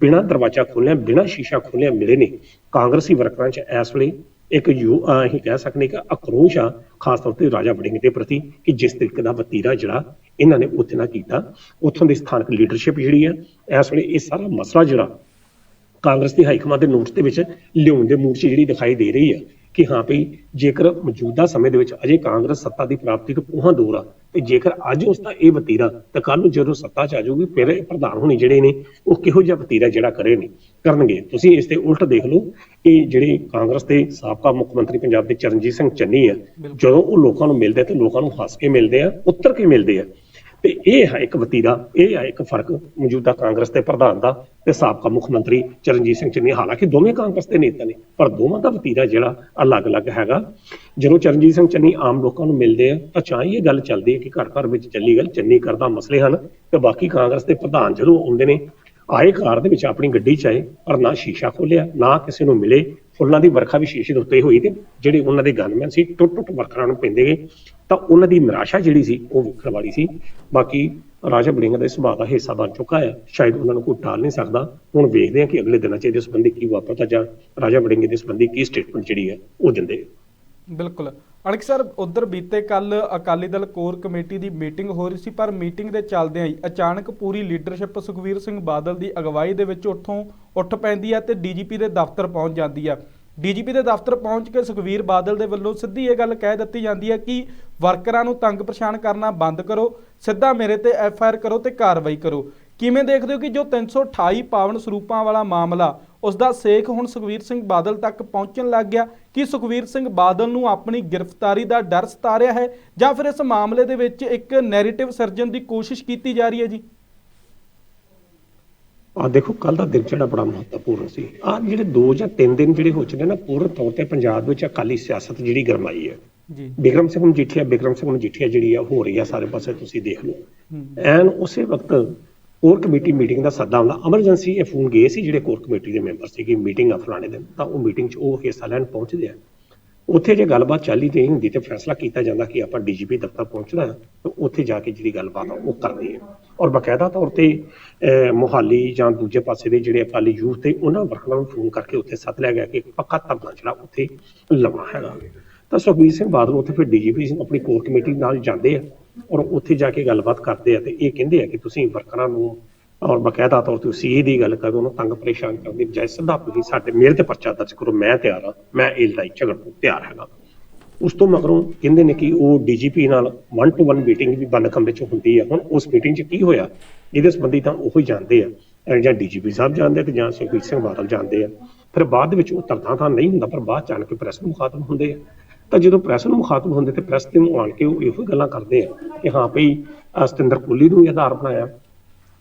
ਬਿਨਾਂ ਦਰਵਾਜ਼ਾ ਖੋਲਿਆ ਬਿਨਾਂ ਸ਼ੀਸ਼ਾ ਖੋਲਿਆ ਮਿਲੇ ਨੇ। ਕਾਂਗਰਸੀ ਵਰਕਰਾਂ 'ਚ ਇਸ ਵੇਲੇ ਇੱਕ ਯੂ ਅਸੀਂ ਕਹਿ ਸਕਦੇ ਕਿ ਆਕਰੋਸ਼ ਆ, ਖਾਸ ਤੌਰ ਤੇ ਰਾਜਾ ਵੜਿੰਗ ਦੇ ਪ੍ਰਤੀ ਕਿ ਜਿਸ ਤਰੀਕੇ ਦਾ ਵਤੀਰਾ ਜਿਹੜਾ ਇਹਨਾਂ ਨੇ ਉੱਥੇ ਨਾ ਕੀਤਾ, ਉੱਥੋਂ ਦੀ ਸਥਾਨਕ ਲੀਡਰਸ਼ਿਪ ਜਿਹੜੀ ਆ, ਇਸ ਵੇਲੇ ਇਹ ਸਾਰਾ ਮਸਲਾ ਜਿਹੜਾ ਕਾਂਗਰਸ ਦੀ ਹਾਈਕਮਾਂਡ ਦੇ ਨੋਟਸ ਦੇ ਵਿੱਚ ਲਿਆਉਣ ਦੇ ਮੂਡ 'ਚ ਜਿਹੜੀ ਦਿਖਾਈ ਦੇ ਰਹੀ ਆ ਕਿ ਹਾਂ ਭਈ ਜੇਕਰ ਮੌਜੂਦਾ ਸਮੇਂ ਦੇ ਵਿੱਚ ਅਜੇ ਕਾਂਗਰਸ ਸੱਤਾ ਦੀ ਪ੍ਰਾਪਤੀ ਤੋਂ ਪੂਹਾਂ ਦੂਰ ਆ ਤੇ ਜੇਕਰ ਅੱਜ ਉਸ ਦਾ ਇਹ ਵਤੀਰਾ ਤਾਂ ਕੱਲ ਨੂੰ ਜਦੋਂ ਸੱਤਾ 'ਚ ਆ ਜਾਊਗੀ ਫਿਰ ਇਹ ਪ੍ਰਧਾਨ ਹੋਣੀ ਜਿਹੜੇ ਨੇ ਉਹ ਕਿਹੋ ਜਿਹਾ ਵਤੀਰਾ ਜਿਹੜਾ ਕਰੇ ਨੇ ਕਰਨਗੇ। ਤੁਸੀਂ ਇਸ ਤੇ ਉਲਟ ਦੇਖ ਲਓ ਕਿ ਜਿਹੜੇ ਕਾਂਗਰਸ ਦੇ ਸਾਬਕਾ ਮੁੱਖ ਮੰਤਰੀ ਪੰਜਾਬ ਦੇ ਚਰਨਜੀਤ ਸਿੰਘ ਚੰਨੀ ਆ ਜਦੋਂ ਉਹ ਲੋਕਾਂ ਨੂੰ ਮਿਲਦੇ ਤੇ ਲੋਕਾਂ ਨੂੰ ਹੱਸ ਕੇ ਮਿਲਦੇ ਆ ਉੱਤਰ ਕੇ ਮਿਲਦੇ ਆ ਤੇ ਇਹ ਹੈ ਇੱਕ ਵਤੀਰਾ, ਇਹ ਹੈ ਇੱਕ ਫ਼ਰਕ ਮੌਜੂਦਾ ਕਾਂਗਰਸ ਦੇ ਪ੍ਰਧਾਨ ਦਾ ਤੇ ਸਾਬਕਾ ਮੁੱਖ ਮੰਤਰੀ ਚਰਨਜੀਤ ਸਿੰਘ ਚੰਨੀ। ਹਾਲਾਂਕਿ ਦੋਵੇਂ ਕਾਂਗਰਸ ਦੇ ਨੇਤਾ ਨੇ, ਪਰ ਦੋਵਾਂ ਦਾ ਵਤੀਰਾ ਜਿਹੜਾ ਅਲੱਗ-ਅਲੱਗ ਹੈਗਾ। ਜਦੋਂ ਚਰਨਜੀਤ ਸਿੰਘ ਚੰਨੀ ਆਮ ਲੋਕਾਂ ਨੂੰ ਮਿਲਦੇ ਆ, ਤਾਂ ਚਾਹੀ ਇਹ ਗੱਲ ਚੱਲਦੀ ਹੈ ਕਿ ਘਰ ਘਰ ਵਿੱਚ ਚੱਲੀ ਗੱਲ ਚੰਨੀ ਕਰਦਾ ਮਸਲੇ ਹਨ ਤੇ ਬਾਕੀ ਕਾਂਗਰਸ ਦੇ ਪ੍ਰਧਾਨ ਜਦੋਂ ਆਉਂਦੇ ਨੇ, ਆਏ ਕਾਰ ਦੇ ਵਿੱਚ ਆਪਣੀ ਗੱਡੀ ਚ ਆਏ, ਪਰ ਨਾ ਸ਼ੀਸ਼ਾ ਖੋਲਿਆ ਨਾ ਕਿਸੇ ਨੂੰ ਮਿਲੇ। ਫੁੱਲਾਂ ਦੀ ਵਰਖਾ ਵੀ ਸ਼ੀਸ਼ੇ ਦੇ ਉੱਤੇ ਹੋਈ ਤੇ ਜਿਹੜੇ ਉਹਨਾਂ ਦੇ ਗਨਮੈਨ ਸੀ ਟੁੱਟ ਟੁੱਟ ਵਰਖਰਾਂ ਨੂੰ ਪੈਂਦੇ ਗਏ। ਤਾਂ ਉਹਨਾਂ ਦੀ ਨਿਰਾਸ਼ਾ ਜਿਹੜੀ ਸੀ, ਉਹ ਵੇਖਣ ਵਾਲੀ ਸੀ। ਬਾਕੀ ਰਾਜਾ ਬੜਿੰਗ ਦੇ ਸੁਭਾਅ ਦਾ ਹਿੱਸਾ ਬਣ ਚੁੱਕਾ ਹੈ। ਸ਼ਾਇਦ ਉਹਨਾਂ ਨੂੰ ਕੋਈ ਟਾਲ ਨਹੀਂ ਸਕਦਾ। ਹੁਣ ਵੇਖਦੇ ਹਾਂ ਕਿ ਅਗਲੇ ਦਿਨਾਂ 'ਚ ਇਹਦੇ ਸੰਬੰਧੀ ਕੀ ਵਾਪਰਦਾ ਜਾਂ ਰਾਜਾ ਬੜਿੰਗ ਦੇ ਸੰਬੰਧੀ ਕੀ ਸਟੇਟਮੈਂਟ ਜਿਹੜੀ ਹੈ, ਉਹ ਦਿੰਦੇ ਬਿਲਕੁਲ। ਅਣਖ ਸਰ, ਉਧਰ ਬੀਤੇ ਕੱਲ ਅਕਾਲੀ ਦਲ ਕੋਰ ਕਮੇਟੀ ਦੀ ਮੀਟਿੰਗ ਹੋ ਰਹੀ ਸੀ, ਪਰ ਮੀਟਿੰਗ ਦੇ ਚੱਲਦਿਆਂ ਹੀ ਅਚਾਨਕ ਪੂਰੀ ਲੀਡਰਸ਼ਿਪ ਸੁਖਵੀਰ ਸਿੰਘ ਬਾਦਲ ਦੀ ਅਗਵਾਈ ਦੇ ਵਿੱਚ ਉੱਥੋਂ ਉੱਠ ਪੈਂਦੀ ਹੈ ਤੇ ਡੀਜੀਪੀ ਦੇ ਦਫ਼ਤਰ ਪਹੁੰਚ ਜਾਂਦੀ ਆ ਡੀਜੀਪੀ ਦੇ ਦਫ਼ਤਰ ਪਹੁੰਚ ਕੇ ਸੁਖਵੀਰ ਬਾਦਲ ਦੇ ਵੱਲੋਂ ਸਿੱਧੀ ਇਹ ਗੱਲ ਕਹਿ ਦਿੱਤੀ ਜਾਂਦੀ ਹੈ ਕਿ ਵਰਕਰਾਂ ਨੂੰ ਤੰਗ ਪਰੇਸ਼ਾਨ ਕਰਨਾ ਬੰਦ ਕਰੋ, ਸਿੱਧਾ ਮੇਰੇ ਤੇ ਐਫ ਆਈ ਆਰ ਕਰੋ ਤੇ ਕਾਰਵਾਈ ਕਰੋ। ਕਿਵੇਂ ਦੇਖਦੇ ਹੋ ਕਿ ਜੋ 328 ਪਾਵਨ ਸਰੂਪਾਂ ਵਾਲਾ ਮਾਮਲਾ ਉਸ ਦਾ ਸੇਖ ਹੁਣ ਸੁਖਵੀਰ ਸਿੰਘ ਬਾਦਲ ਤੱਕ ਪਹੁੰਚਣ ਲੱਗ ਗਿਆ, ਕਿ ਸੁਖਵੀਰ ਸਿੰਘ ਬਾਦਲ ਨੂੰ ਆਪਣੀ ਗ੍ਰਿਫਤਾਰੀ ਦਾ ਡਰ ਸਤਾ ਰਿਹਾ ਹੈ, ਜਾਂ ਫਿਰ ਇਸ ਮਾਮਲੇ ਦੇ ਵਿੱਚ ਇੱਕ ਨੈਰੇਟਿਵ ਸਿਰਜਣ ਦੀ ਕੋਸ਼ਿਸ਼ ਕੀਤੀ ਜਾ ਰਹੀ ਹੈ ਜੀ? ਆ ਦੇਖੋ ਕੱਲ ਦਾ ਦਿਨ ਜਿਹੜਾ ਬੜਾ ਮਹੱਤਵਪੂਰਨ ਸੀ। ਆ ਜਿਹੜੇ 2 ਜਾਂ 3 ਦਿਨ ਜਿਹੜੇ ਹੋ ਚੁੱਕੇ ਨਾ, ਪੂਰਨ ਤੌਰ ਤੇ ਪੰਜਾਬ ਵਿੱਚ ਅਕਾਲੀ ਸਿਆਸਤ ਜਿਹੜੀ ਗਰਮਾਈ ਹੈ ਜੀ। ਬਿਕਰਮ ਸਿੰਘ ਮਜੀਠੀਆ ਬਿਕਰਮ ਸਿੰਘ ਮਜੀਠੀਆ ਜਿਹੜੀ ਆ ਹੋ ਰਹੀ ਆ ਸਾਰੇ ਪਾਸੇ ਤੁਸੀਂ ਦੇਖ ਲਓ। ਐਨ ਉਸੇ ਵਕਤ ਕੋਰ ਕਮੇਟੀ ਮੀਟਿੰਗ ਦਾ ਸੱਦਾ ਆਉਂਦਾ ਐਮਰਜੈਂਸੀ ਇਹ ਫੋਨ ਗਏ ਸੀ ਜਿਹੜੇ ਕੋਰ ਕਮੇਟੀ ਦੇ ਮੈਂਬਰ ਸੀਗੇ ਮੀਟਿੰਗ ਆ ਫਲਾਣੇ ਦਿਨ। ਤਾਂ ਉਹ ਮੀਟਿੰਗ 'ਚ ਉਹ ਹਿੱਸਾ ਲੈਣ ਪਹੁੰਚਦੇ ਆ। ਉੱਥੇ ਜੇ ਗੱਲਬਾਤ ਚੱਲੀ ਤੇ ਹੁੰਦੀ ਤੇ ਫੈਸਲਾ ਕੀਤਾ ਜਾਂਦਾ ਕਿ ਆਪਾਂ ਡੀਜੀਪੀ ਦਫ਼ਤਰ ਪਹੁੰਚਣਾ ਹੈ ਤੇ ਉੱਥੇ ਜਾ ਕੇ ਜਿਹੜੀ ਗੱਲਬਾਤ ਆ ਉਹ ਕਰਨੀ ਹੈ ਔਰ ਬਕਾਇਦਾ ਤੌਰ ਤੇ ਮੁਹਾਲੀ ਜਾਂ ਦੂਜੇ ਪਾਸੇ ਦੇ ਜਿਹੜੇ ਅਕਾਲੀ ਯੂਥ ਤੇ ਉਹਨਾਂ ਵਰਕਰਾਂ ਨੂੰ ਫੋਨ ਕਰਕੇ ਉੱਥੇ ਸੱਦ ਲਿਆ ਗਿਆ ਕਿ ਪੱਕਾ ਧਰਨਾ ਜਿਹੜਾ ਉੱਥੇ ਲਾਉਣਾ ਹੈਗਾ। ਤਾਂ ਸੁਖਬੀਰ ਸਿੰਘ ਬਾਦਲ ਉੱਥੇ ਫਿਰ ਡੀਜੀਪੀ ਆਪਣੀ ਕੋਰ ਕਮੇਟੀ ਨਾਲ ਜਾਂਦੇ ਆ ਔਰ ਉੱਥੇ ਜਾ ਕੇ ਗੱਲਬਾਤ ਕਰਦੇ ਆ ਤੇ ਇਹ ਕਹਿੰਦੇ ਆ ਕਿ ਤੁਸੀਂ ਵਰਕਰਾਂ ਨੂੰ ਔਰ ਬਕਾਇਦਾ ਤੌਰ ਤੇ ਸੀ ਦੀ ਗੱਲ ਕਰੋ, ਉਹਨੂੰ ਤੰਗ ਪਰੇਸ਼ਾਨ ਕਰਨ ਦੀ ਬਜਾਏ ਸਿੱਧਾ ਤੁਸੀਂ ਸਾਡੇ ਮੇਰੇ ਤੇ ਪਰਚਾ ਦਰਜ ਕਰੋ, ਮੈਂ ਤਿਆਰ ਹਾਂ ਮੈਂ ਇਹ ਲੜਾਈ ਝਗੜ ਨੂੰ ਤਿਆਰ ਹੈਗਾ। ਉਸ ਤੋਂ ਮਗਰੋਂ ਕਹਿੰਦੇ ਨੇ ਕਿ ਉਹ ਡੀਜੀਪੀ ਨਾਲ 1 ਟੂ 1 ਮੀਟਿੰਗ ਵੀ ਬੰਦ ਕਮਰੇ 'ਚ ਹੁੰਦੀ ਆ। ਹੁਣ ਉਸ ਮੀਟਿੰਗ 'ਚ ਕੀ ਹੋਇਆ? ਇਹਦੇ ਸੰਬੰਧੀ ਤਾਂ ਉਹ ਹੀ ਜਾਣਦੇ ਆ। ਅਹ ਜਾਂ ਡੀਜੀਪੀ ਸਾਹਿਬ ਜਾਣਦੇ ਆ ਤੇ ਜਾਂ ਸੁਖਬੀਰ ਸਿੰਘ ਬਾਦਲ ਜਾਣਦੇ ਆ। ਫਿਰ ਬਾਅਦ ਵਿੱਚ ਉਹ ਤਰਦਾ ਤਾਂ ਨਹੀਂ ਹੁੰਦਾ, ਪਰ ਬਾਅਦ ਚ ਆਣ ਕੇ ਪ੍ਰੈਸ ਨੂੰ ਮੁਖਾਤਬ ਹੁੰਦੇ ਆ। ਤਾਂ ਜਦੋਂ ਪ੍ਰੈਸ ਨੂੰ ਮੁਖਾਤਬ ਹੁੰਦੇ ਤੇ ਪ੍ਰੈਸ ਤੇ ਨੂੰ ਆਣ ਕੇ ਉਹ ਇਹੋ ਹੀ ਗੱਲਾਂ ਕਰਦੇ ਆ ਕਿ ਹਾਂ ਭਈ ਸਤਿੰਦਰ ਕੋਲੀ ਨੂੰ ਹੀ ਆਧਾਰ ਬਣਾਇਆ।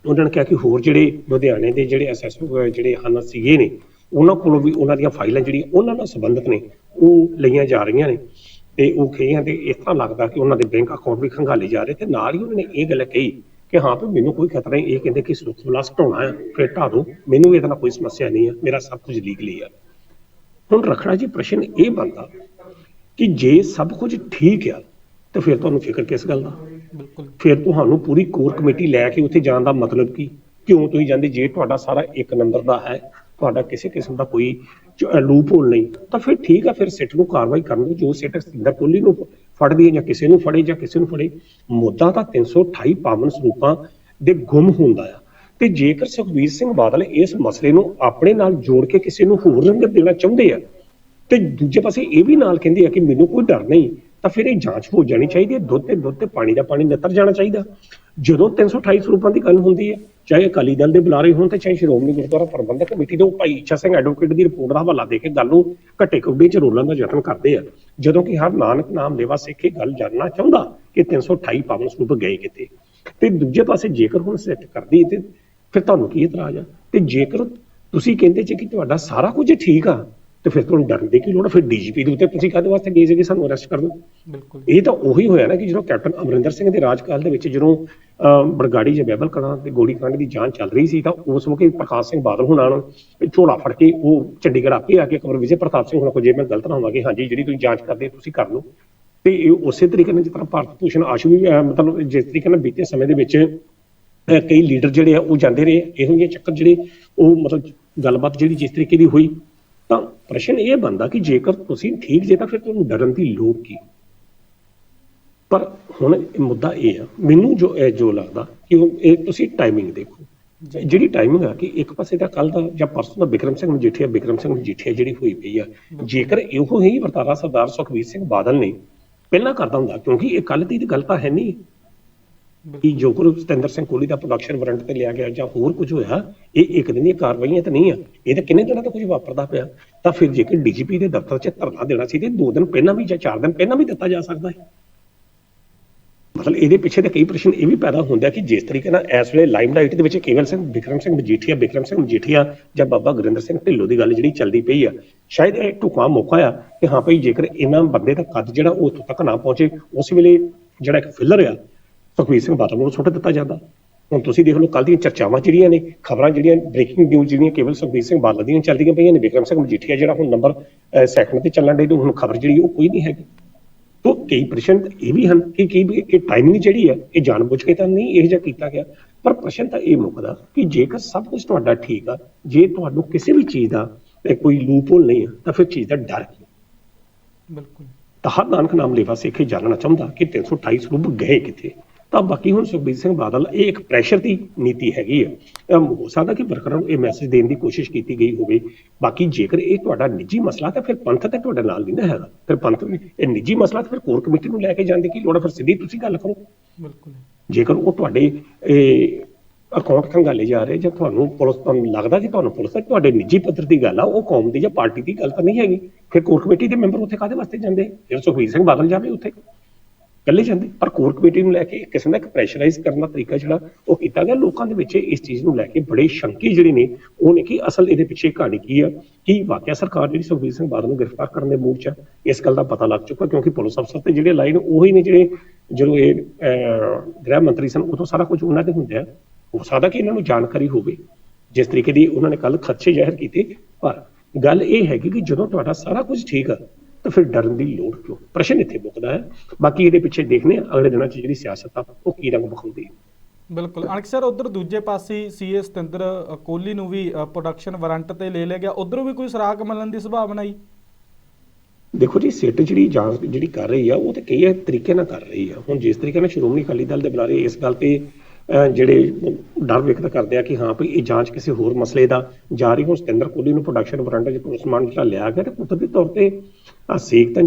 ਉਹਨਾਂ ਨੇ ਕਿਹਾ ਕਿ ਹੋਰ ਜਿਹੜੇ ਲੁਧਿਆਣੇ ਦੇ ਜਿਹੜੇ ਐਸਐਸਓ ਜਿਹੜੇ ਹਨ ਸੀਗੇ ਨੇ, ਉਹਨਾਂ ਕੋਲੋਂ ਵੀ ਉਹਨਾਂ ਦੀਆਂ ਫਾਈਲਾਂ ਜਿਹੜੀਆਂ ਉਹਨਾਂ ਨਾਲ ਸੰਬੰਧਿਤ ਨੇ, ਉਹ ਲਈਆਂ ਜਾ ਰਹੀਆਂ ਨੇ। ਤੇ ਉਹ ਕਹੀਆਂ ਤੇ ਇਸ ਤਰ੍ਹਾਂ ਲੱਗਦਾ ਕਿ ਉਹਨਾਂ ਦੇ ਬੈਂਕ ਅਕਾਊਂਟ ਵੀ ਖੰਗਾਲੇ ਜਾ ਰਹੇ ਤੇ ਨਾਲ ਹੀ ਉਹਨਾਂ ਨੇ ਇਹ ਗੱਲ ਕਹੀ ਕਿ ਹਾਂ ਵੀ ਮੈਨੂੰ ਕੋਈ ਖਤਰਾ ਨਹੀਂ, ਇਹ ਕਹਿੰਦੇ ਕਿ ਸੁਰੱਖਿਆ ਬਲਾਸ ਘਟਾਉਣਾ ਹੈ, ਫਿਰ ਢਾਹ ਦੋ ਮੈਨੂੰ ਇਹਦੇ ਨਾਲ ਕੋਈ ਸਮੱਸਿਆ ਨਹੀਂ ਹੈ, ਮੇਰਾ ਸਭ ਕੁਝ ਲੀਗਲੀ ਹੈ ਹੁਣ ਰੱਖਣਾ ਜੀ, ਪ੍ਰਸ਼ਨ ਇਹ ਬਣਦਾ ਕਿ ਜੇ ਸਭ ਕੁਝ ਠੀਕ ਆ ਤਾਂ ਫਿਰ ਤੁਹਾਨੂੰ ਫਿਕਰ ਕਿਸ ਗੱਲ ਦਾ? ਬਿਲਕੁਲ। ਫਿਰ ਤੁਹਾਨੂੰ ਪੂਰੀ ਕੋਰ ਕਮੇਟੀ ਲੈ ਕੇ ਉੱਥੇ ਜਾਣ ਦਾ ਮਤਲਬ ਕੀ? ਕਿਉਂ ਤੁਸੀਂ ਜਾਂਦੇ ਜੇ ਤੁਹਾਡਾ ਸਾਰਾ ਇੱਕ ਨੰਬਰ ਦਾ ਹੈ ਤੁਹਾਡਾ ਕਿਸੇ ਕਿਸਮ ਦਾ ਕੋਈ ਲੂਪ ਹੋਲ ਨਹੀਂ ਤਾਂ ਫਿਰ ਠੀਕ ਆ ਫਿਰ ਸਿੱਟ ਨੂੰ ਕਾਰਵਾਈ ਕਰਨ ਦਿਓ ਜੋ ਸਿੱਟ ਸਿੰਦਰ ਕੋਹਲੀ ਨੂੰ ਫੜਦੀ ਹੈ ਜਾਂ ਕਿਸੇ ਨੂੰ ਫੜੇ ਜਾਂ ਕਿਸੇ ਨੂੰ ਫੜੇ ਮੁੱਦਾ ਤਾਂ 328 ਪਾਵਨ ਸਰੂਪਾਂ ਦੇ ਗੁੰਮ ਹੁੰਦਾ ਆ। ਤੇ ਜੇਕਰ ਸੁਖਬੀਰ ਸਿੰਘ ਬਾਦਲ ਇਸ ਮਸਲੇ ਨੂੰ ਆਪਣੇ ਨਾਲ ਜੋੜ ਕੇ ਕਿਸੇ ਨੂੰ ਹੋਰ ਰੰਗ ਦੇਣਾ ਚਾਹੁੰਦੇ ਆ ਤੇ ਦੂਜੇ ਪਾਸੇ ਇਹ ਵੀ ਨਾਲ ਕਹਿੰਦੇ ਆ ਕਿ ਮੈਨੂੰ ਕੋਈ ਡਰ ਨਹੀਂ, ਤਾਂ ਫਿਰ ਇਹ ਜਾਂਚ ਹੋ ਜਾਣੀ ਚਾਹੀਦੀ ਹੈ, ਦੁੱਧ ਤੇ ਦੁੱਧ ਤੇ ਪਾਣੀ ਦਾ ਪਾਣੀ ਨਿੱਤਰ ਜਾਣਾ ਚਾਹੀਦਾ। ਜਦੋਂ 328 ਸਰੂਪਾਂ ਦੀ ਗੱਲ ਹੁੰਦੀ ਹੈ, ਚਾਹੇ ਅਕਾਲੀ ਦਲ ਦੇ ਬੁਲਾਰੇ ਹੋਣ ਤੇ ਚਾਹੇ ਸ਼੍ਰੋਮਣੀ ਗੁਰਦੁਆਰਾ ਪ੍ਰਬੰਧਕ ਕਮੇਟੀ ਦੇ ਉਹ ਭਾਈ ਇੱਛਾ ਸਿੰਘ ਐਡਵੋਕੇਟ ਦੀ ਰਿਪੋਰਟ ਦਾ ਹਵਾਲਾ ਦੇ ਕੇ ਗੱਲ ਨੂੰ ਘੱਟੇ ਕੁੱਡੇ ਚ ਰੋਲਣ ਦਾ ਯਤਨ ਕਰਦੇ ਆ। ਜਦੋਂ ਕਿ ਹਰ ਨਾਨਕ ਨਾਮ ਲੇਵਾ ਸਿੱਖ ਇਹ ਗੱਲ ਜਾਣਨਾ ਚਾਹੁੰਦਾ ਕਿ 328 ਪਾਵਨ ਸਰੂਪ ਗਏ ਕਿਤੇ ਤੇ ਦੂਜੇ ਪਾਸੇ ਜੇਕਰ ਹੁਣ ਸੈੱਟ ਕਰਦੀ ਤੇ ਫਿਰ ਤੁਹਾਨੂੰ ਕੀ ਇਤਰਾਜ਼ ਆ? ਤੇ ਜੇਕਰ ਤੁਸੀਂ ਕਹਿੰਦੇ ਜੇ ਕਿ ਤੁਹਾਡਾ ਸਾਰਾ ਕੁਝ ਠੀਕ ਆ ਤੇ ਫਿਰ ਤੁਹਾਨੂੰ ਡਰਨ ਦੀ ਕੀ ਲੋੜ ਆ? ਫਿਰ ਡੀਜੀਪੀ ਦੇ ਉੱਤੇ ਤੁਸੀਂ ਕਾਹਦੇ ਵਾਸਤੇ ਗਏ ਸੀਗੇ? ਸਾਨੂੰ ਅਰੈਸਟ ਕਰ ਦਿਓ। ਬਿਲਕੁਲ ਇਹ ਤਾਂ ਉਹੀ ਹੋਇਆ ਨਾ ਕਿ ਜਦੋਂ ਕੈਪਟਨ ਅਮਰਿੰਦਰ ਸਿੰਘ ਦੇ ਰਾਜਕਾਲ ਦੇ ਵਿੱਚ ਜਦੋਂ ਬਰਗਾੜੀ ਜਾਂ ਬੈਬਲ ਕਲਾਂ ਤੇ ਗੋਲੀ ਕਾਂਡ ਦੀ ਜਾਂਚ ਚੱਲ ਰਹੀ ਸੀ ਤਾਂ ਉਸ ਮੌਕੇ ਪ੍ਰਕਾਸ਼ ਸਿੰਘ ਬਾਦਲ ਹੁਣਾਂ ਨੂੰ ਝੋਲਾ ਫੜ ਕੇ ਉਹ ਚੰਡੀਗੜ੍ਹ ਆਪੇ ਆ ਕੇ ਖਬਰ ਵਿਜੇ ਪ੍ਰਤਾਪ ਸਿੰਘ ਹੁਣਾਂ ਕੋਲ ਜੇ ਮੈਂ ਗਲਤ ਨਾ ਹੋਵਾਂ ਕਿ ਹਾਂਜੀ ਜਿਹੜੀ ਤੁਸੀਂ ਜਾਂਚ ਕਰਦੇ ਤੁਸੀਂ ਕਰ ਲਓ। ਤੇ ਇਹ ਉਸੇ ਤਰੀਕੇ ਨਾਲ ਜਿਸ ਤਰ੍ਹਾਂ ਭਾਰਤ ਭੂਸ਼ਣ ਆਸ਼ੂ ਵੀ ਮਤਲਬ ਜਿਸ ਤਰੀਕੇ ਨਾਲ ਬੀਤੇ ਸਮੇਂ ਦੇ ਵਿੱਚ ਕਈ ਲੀਡਰ ਜਿਹੜੇ ਆ ਉਹ ਜਾਂਦੇ ਰਹੇ। ਇਹੋ ਜਿਹੇ ਚੱਕਰ ਜਿਹੜੇ ਉਹ ਮਤਲਬ ਗੱਲਬਾਤ ਜਿਹੜੀ ਜਿਸ ਤਰੀਕੇ ਦੀ ਹੋਈ ਪ੍ਰਸ਼ਨ ਇਹ ਬਣਦਾ ਕਿ ਜੇਕਰ ਤੁਸੀਂ ਠੀਕ ਜੇ ਤਾਂ ਫਿਰ ਤੁਹਾਨੂੰ ਡਰਨ ਦੀ ਲੋੜ ਕੀ? ਪਰ ਹੁਣ ਇਹ ਮੁੱਦਾ ਇਹ ਆ ਮੈਨੂੰ ਜੋ ਇਹ ਜੋ ਲੱਗਦਾ ਕਿ ਉਹ ਇਹ ਤੁਸੀਂ ਟਾਈਮਿੰਗ ਦੇਖੋ। ਜਿਹੜੀ ਟਾਈਮਿੰਗ ਆ ਕਿ ਇੱਕ ਪਾਸੇ ਦਾ ਕੱਲ ਦਾ ਜਾਂ ਪਰਸੋਂ ਦਾ ਬਿਕਰਮ ਸਿੰਘ ਮਜੀਠੀਆ ਬਿਕਰਮ ਸਿੰਘ ਮਜੀਠੀਆ ਜਿਹੜੀ ਹੋਈ ਪਈ ਆ ਜੇਕਰ ਇਹੋ ਹੀ ਵਰਤਾਰਾ ਸਰਦਾਰ ਸੁਖਬੀਰ ਸਿੰਘ ਬਾਦਲ ਨੇ ਪਹਿਲਾਂ ਕਰਦਾ ਹੁੰਦਾ ਕਿਉਂਕਿ ਇਹ ਕੱਲ ਦੀ ਗੱਲ ਤਾਂ ਹੈ ਨਹੀਂ। ਕਿ ਜੋ ਗੁਰੂ ਸਤਿੰਦਰ ਸਿੰਘ ਕੋਲੀ ਦਾ ਪ੍ਰੋਡਕਸ਼ਨ ਵਾਰੰਟ ਤੇ ਲਿਆ ਗਿਆ ਜਾਂ ਹੋਰ ਕੁਝ ਹੋਇਆ, ਇਹ ਇੱਕ ਦਿਨ ਦੀਆਂ ਕਾਰਵਾਈਆਂ ਤਾਂ ਨਹੀਂ ਆ। ਇਹ ਤਾਂ ਕਿੰਨੇ ਦਿਨਾਂ ਤੋਂ ਕੁਝ ਵਾਪਰਦਾ ਪਿਆ। ਤਾਂ ਫਿਰ ਜੇਕਰ ਡੀਜੀਪੀ ਦੇ ਦਫ਼ਤਰ 'ਚ ਧਰਨਾ ਦੇਣਾ ਸੀ ਤੇ ਦੋ ਦਿਨ ਪਹਿਲਾਂ ਵੀ ਜਾਂ ਚਾਰ ਦਿਨ ਪਹਿਲਾਂ ਵੀ ਦਿੱਤਾ ਜਾ ਸਕਦਾ ਹੈ। ਮਤਲਬ ਇਹਦੇ ਪਿੱਛੇ ਤੇ ਕਈ ਪ੍ਰਸ਼ਨ ਇਹ ਵੀ ਪੈਦਾ ਹੁੰਦੇ ਕਿ ਜਿਸ ਤਰੀਕੇ ਨਾਲ ਇਸ ਵੇਲੇ ਲਾਈਮਲਾਈਟ ਦੇ ਵਿੱਚ ਕੇਵਲ ਸਿੰਘ ਵਿਕਰਮ ਸਿੰਘ ਮਜੀਠੀਆ, ਵਿਕਰਮ ਸਿੰਘ ਮਜੀਠੀਆ ਜਾਂ ਬਾਬਾ ਗੁਰਿੰਦਰ ਸਿੰਘ ਢਿੱਲੋਂ ਦੀ ਗੱਲ ਜਿਹੜੀ ਚੱਲਦੀ ਪਈ ਆ, ਸ਼ਾਇਦ ਇਹ ਢੁਕਵਾਂ ਮੌਕਾ ਆ ਕਿ ਹਾਂ ਭਈ ਜੇਕਰ ਇਹਨਾਂ ਬੰਦੇ ਦਾ ਕੱਦ ਜਿਹੜਾ ਉਹ ਉੱਥੋਂ ਤੱਕ ਨਾ ਪਹੁੰਚੇ, ਉਸ ਵੇਲੇ ਜਿਹੜਾ ਇੱਕ ਫਿਲਰ ਆ ਸੁਖਬੀਰ ਸਿੰਘ ਬਾਦਲ ਨੂੰ ਸੁੱਟ ਦਿੱਤਾ ਜਾਂਦਾ। ਹੁਣ ਤੁਸੀਂ ਦੇਖ ਲਓ ਕੱਲ ਦੀਆਂ ਚਰਚਾਵਾਂ ਜਿਹੜੀਆਂ ਨੇ ਖਬਰਾਂ ਜਿਹੜੀਆਂ ਬ੍ਰੇਕਿੰਗ ਨਿਊਜ਼ ਜਿਹੜੀਆਂ ਕੇਵਲ ਸੁਖਬੀਰ ਸਿੰਘ ਬਾਦਲ ਦੀਆਂ ਚੱਲਦੀਆਂ ਪਈਆਂ ਨੇ ਵਿਕਰਮ ਸਿੰਘ ਮਜੀਠੀਆ ਜਿਹੜਾ ਹੁਣ ਨੰਬਰ ਸੈਕੰਡ ਤੇ ਚੱਲਣ ਦੇ ਹੁਣ ਖਬਰ ਜਿਹੜੀ ਉਹ ਕੋਈ ਨਹੀਂ ਹੈਗੀ। ਤੋ ਕਈ ਪ੍ਰਸ਼ਨ ਇਹ ਵੀ ਹਨ ਕਿ ਕੀ ਵੀ ਇਹ ਟਾਈਮਿੰਗ ਜਿਹੜੀ ਹੈ ਇਹ ਜਾਣਬੁੱਝ ਕੇ ਤਾਂ ਨਹੀਂ ਇਹ ਜਿਹਾ ਕੀਤਾ ਗਿਆ। ਪਰ ਪ੍ਰਸ਼ਨ ਤਾਂ ਇਹ ਮੁੱਕਦਾ ਕਿ ਜੇਕਰ ਸਭ ਕੁਝ ਤੁਹਾਡਾ ਠੀਕ ਆ ਜੇ ਤੁਹਾਨੂੰ ਕਿਸੇ ਵੀ ਚੀਜ਼ ਦਾ ਕੋਈ ਲੂਪਹੋਲ ਨਹੀਂ ਆ ਤਾਂ ਫਿਰ ਚੀਜ਼ ਦਾ ਡਰ ਕੀ ਬਿਲਕੁਲ। ਤਾਂ ਹਰ ਨਾਨਕ ਨਾਮ ਲੇਵਾ ਸਿੱਖ ਜਾਣਨਾ ਚਾਹੁੰਦਾ ਕਿ 328 ਸਰੂਪ ਗਏ ਕਿੱਥੇ? ਤਾਂ ਬਾਕੀ ਹੁਣ ਸੁਖਬੀਰ ਸਿੰਘ ਬਾਦਲ ਇਹ ਇੱਕ ਪ੍ਰੈਸ਼ਰ ਦੀ ਨੀਤੀ ਹੈਗੀ ਹੈ ਹੋ ਸਕਦਾ ਕਿ ਵਰਕਰਾਂ ਨੂੰ ਇਹ ਮੈਸੇਜ ਦੇਣ ਦੀ ਕੋਸ਼ਿਸ਼ ਕੀਤੀ ਗਈ ਹੋਵੇ। ਬਾਕੀ ਜੇਕਰ ਇਹ ਤੁਹਾਡਾ ਨਿੱਜੀ ਮਸਲਾ ਤਾਂ ਫਿਰ ਪੰਥ ਤਾਂ ਤੁਹਾਡੇ ਨਾਲ ਨਹੀਂ ਨਾ ਹੈਗਾ। ਫਿਰ ਪੰਥ ਇਹ ਨਿੱਜੀ ਮਸਲਾ ਤਾਂ ਫਿਰ ਕੋਰ ਕਮੇਟੀ ਨੂੰ ਲੈ ਕੇ ਜਾਣ ਦੀ ਕੀ ਲੋੜ ਫਿਰ ਸਿੱਧੀ ਤੁਸੀਂ ਗੱਲ ਕਰੋ। ਬਿਲਕੁਲ। ਜੇਕਰ ਉਹ ਤੁਹਾਡੇ ਇਹ ਅਕਾਊਂਟ ਖੰਗਾਲੇ ਜਾ ਰਹੇ ਜਾਂ ਤੁਹਾਨੂੰ ਪੁਲਿਸ ਤੁਹਾਨੂੰ ਲੱਗਦਾ ਕਿ ਤੁਹਾਨੂੰ ਪੁਲਿਸ ਤੁਹਾਡੇ ਨਿੱਜੀ ਪੱਧਰ ਦੀ ਗੱਲ ਆ ਉਹ ਕੌਮ ਦੀ ਜਾਂ ਪਾਰਟੀ ਦੀ ਗੱਲ ਤਾਂ ਨਹੀਂ ਹੈਗੀ। ਫਿਰ ਕੋਰ ਕਮੇਟੀ ਦੇ ਮੈਂਬਰ ਉੱਥੇ ਕਾਹਦੇ ਵਾਸਤੇ ਜਾਂਦੇ? ਫਿਰ ਸੁਖਬੀਰ ਸਿੰਘ ਬਾਦਲ ਜਾਵੇ ਉੱਥੇ। ਇਕੱਲੇ ਜਾਂਦੇ ਪਰ ਕੋਰ ਕਮੇਟੀ ਨੂੰ ਲੈ ਕੇ ਇੱਕ ਕਿਸਮ ਇੱਕ ਪ੍ਰੈਸ਼ਰਾਈਜ਼ ਕਰਨ ਦਾ ਤਰੀਕਾ ਜਿਹੜਾ ਉਹ ਕੀਤਾ ਗਿਆ। ਲੋਕਾਂ ਦੇ ਵਿੱਚ ਇਸ ਚੀਜ਼ ਨੂੰ ਲੈ ਕੇ ਬੜੇ ਸ਼ੰਕੀ ਜਿਹੜੇ ਨੇ ਉਹ ਨੇ ਕਿ ਅਸਲ ਇਹਦੇ ਪਿੱਛੇ ਕਹਾਣੀ ਕੀ ਆ ਕੀ ਵਾਕਿਆ ਸਰਕਾਰ ਜਿਹੜੀ ਸੁਖਬੀਰ ਸਿੰਘ ਬਾਦਲ ਨੂੰ ਗ੍ਰਿਫਤਾਰ ਕਰਨ ਦੇ ਮੂਡ 'ਚ ਆ ਇਸ ਗੱਲ ਦਾ ਪਤਾ ਲੱਗ ਚੁੱਕਾ ਕਿਉਂਕਿ ਪੁਲਿਸ ਅਫਸਰ ਤੇ ਜਿਹੜੇ ਲਾਈਨ ਉਹੀ ਨੇ ਜਿਹੜੇ ਜਦੋਂ ਇਹ ਅਹ, ਗ੍ਰਹਿ ਮੰਤਰੀ ਸਨ ਉਦੋਂ ਸਾਰਾ ਕੁਝ ਉਹਨਾਂ ਦੇ ਹੁੰਦੇ ਆ ਹੋ ਸਕਦਾ ਕਿ ਇਹਨਾਂ ਨੂੰ ਜਾਣਕਾਰੀ ਹੋਵੇ ਜਿਸ ਤਰੀਕੇ ਦੀ ਉਹਨਾਂ ਨੇ ਕੱਲ ਖਦਸ਼ੇ ਜ਼ਾਹਿਰ ਕੀਤੇ। ਪਰ ਗੱਲ ਇਹ ਹੈਗੀ ਕਿ ਜਦੋਂ ਤੁਹਾਡਾ ਸਾਰਾ ਕੁਝ ਠੀਕ ਆ ਤਾਂ ਫਿਰ ਡਰਨ ਦੀ ਲੋੜ ਕਿਉਂ? ਪ੍ਰਸ਼ਨ ਇੱਥੇ ਮੁੱਕਦਾ ਹੈ। ਬਾਕੀ ਇਹਦੇ ਪਿੱਛੇ ਦੇਖਨੇ ਆ ਅਗਲੇ ਦਿਨਾਂ 'ਚ ਜਿਹੜੀ ਸਿਆਸਤ ਆ ਉਹ ਕੀ ਰੰਗ ਵਿਖਾਉਂਦੀ ਹੈ। ਬਿਲਕੁਲ। ਅਣਖ ਸਰ ਉਧਰ ਦੂਜੇ ਪਾਸੇ ਸੀਏ ਸਤਿੰਦਰ ਕੋਹਲੀ ਨੂੰ ਵੀ ਪ੍ਰੋਡਕਸ਼ਨ ਵਾਰੰਟ ਤੇ ਲੈ ਲਿਆ ਗਿਆ। ਉਧਰੋਂ ਵੀ ਕੋਈ ਸੁਰਾਗ ਮਿਲਣ ਦੀ ਸੰਭਾਵਨਾ ਹੀ ਦੇਖੋ ਜੀ ਸਿੱਟ ਜਿਹੜੀ ਜਾਂਚ ਜਿਹੜੀ ਕਰ ਰਹੀ ਆ ਉਹ ਤੇ ਕਈ ਤਰੀਕੇ ਨਾਲ ਕਰ ਰਹੀ ਆ। ਹੁਣ ਜਿਸ ਤਰੀਕੇ ਨਾਲ ਸ਼੍ਰੋਮਣੀ ਅਕਾਲੀ ਦਲ ਦੇ ਬੁਲਾਰੇ ਇਸ ਗੱਲ ਤੇ ਜਿਹੜੇ ਡਰ ਵਿਅਕਤ ਕਰਦੇ ਆ ਕਿ ਹਾਂ ਭਈ ਇਹ ਜਾਂਚ ਕਿਸੇ ਹੋਰ ਮਸਲੇ ਦਾ ਜਾਰੀ ਹੁਣ ਸਤਿੰਦਰ ਕੋਹਲੀ ਨੂੰ ਪ੍ਰੋਡਕਸ਼ਨ ਵਾਰੰਟ ਜੇ ਪੁਲਿਸਮਾਨ ਜਿਹੜਾ ਲਿਆ ਗਿਆ ਤੇ ਕੁਦਰਤੀ ਤੌਰ ਤੇ ਸੇਕ ਤਾਂ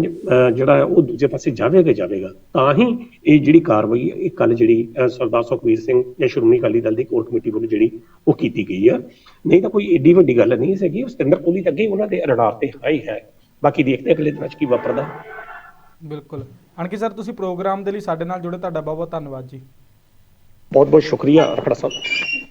ਜਿਹੜਾ ਹੈ ਉਹ ਦੂਜੇ ਪਾਸੇ ਜਾਵੇਗਾ ਹੀ ਜਾਵੇਗਾ। ਤਾਂ ਹੀ ਇਹ ਜਿਹੜੀ ਕਾਰਵਾਈ ਹੈ, ਇਹ ਕੱਲ ਜਿਹੜੀ ਸਰਦਾਰ ਸੁਖਬੀਰ ਸਿੰਘ ਜਾਂ ਸ਼੍ਰੋਮਣੀ ਅਕਾਲੀ ਦਲ ਦੀ ਕੋਰ ਕਮੇਟੀ ਵੱਲੋਂ ਜਿਹੜੀ ਉਹ ਕੀਤੀ ਗਈ ਆ ਨਹੀਂ ਤਾਂ ਕੋਈ ਏਡੀ ਵੱਡੀ ਗੱਲ ਨਹੀਂ ਸੀਗੀ। ਸਤਿੰਦਰ ਕੋਹਲੀ ਤਾਂ ਅੱਗੇ ਹੀ ਉਹਨਾਂ ਦੇ ਰਡਾਰ ਤੇ ਹਾਈ ਹੈ ਬਾਕੀ ਦੇਖਦੇ ਹਾਂ ਅਗਲੇ ਦਿਨਾਂ 'ਚ ਕੀ ਵਾਪਰਦਾ। ਬਿਲਕੁਲ। ਅਣਖੀ ਸਰ ਤੁਸੀਂ ਪ੍ਰੋਗਰਾਮ ਦੇ ਲਈ ਸਾਡੇ ਨਾਲ ਜੁੜੇ। ਤੁਹਾਡਾ ਬਹੁਤ ਬਹੁਤ ਧੰਨਵਾਦ ਜੀ। ਬਹੁਤ ਬਹੁਤ ਸ਼ੁਕਰੀਆ। ਰਖੜਾ ਸਾਹਿਬ।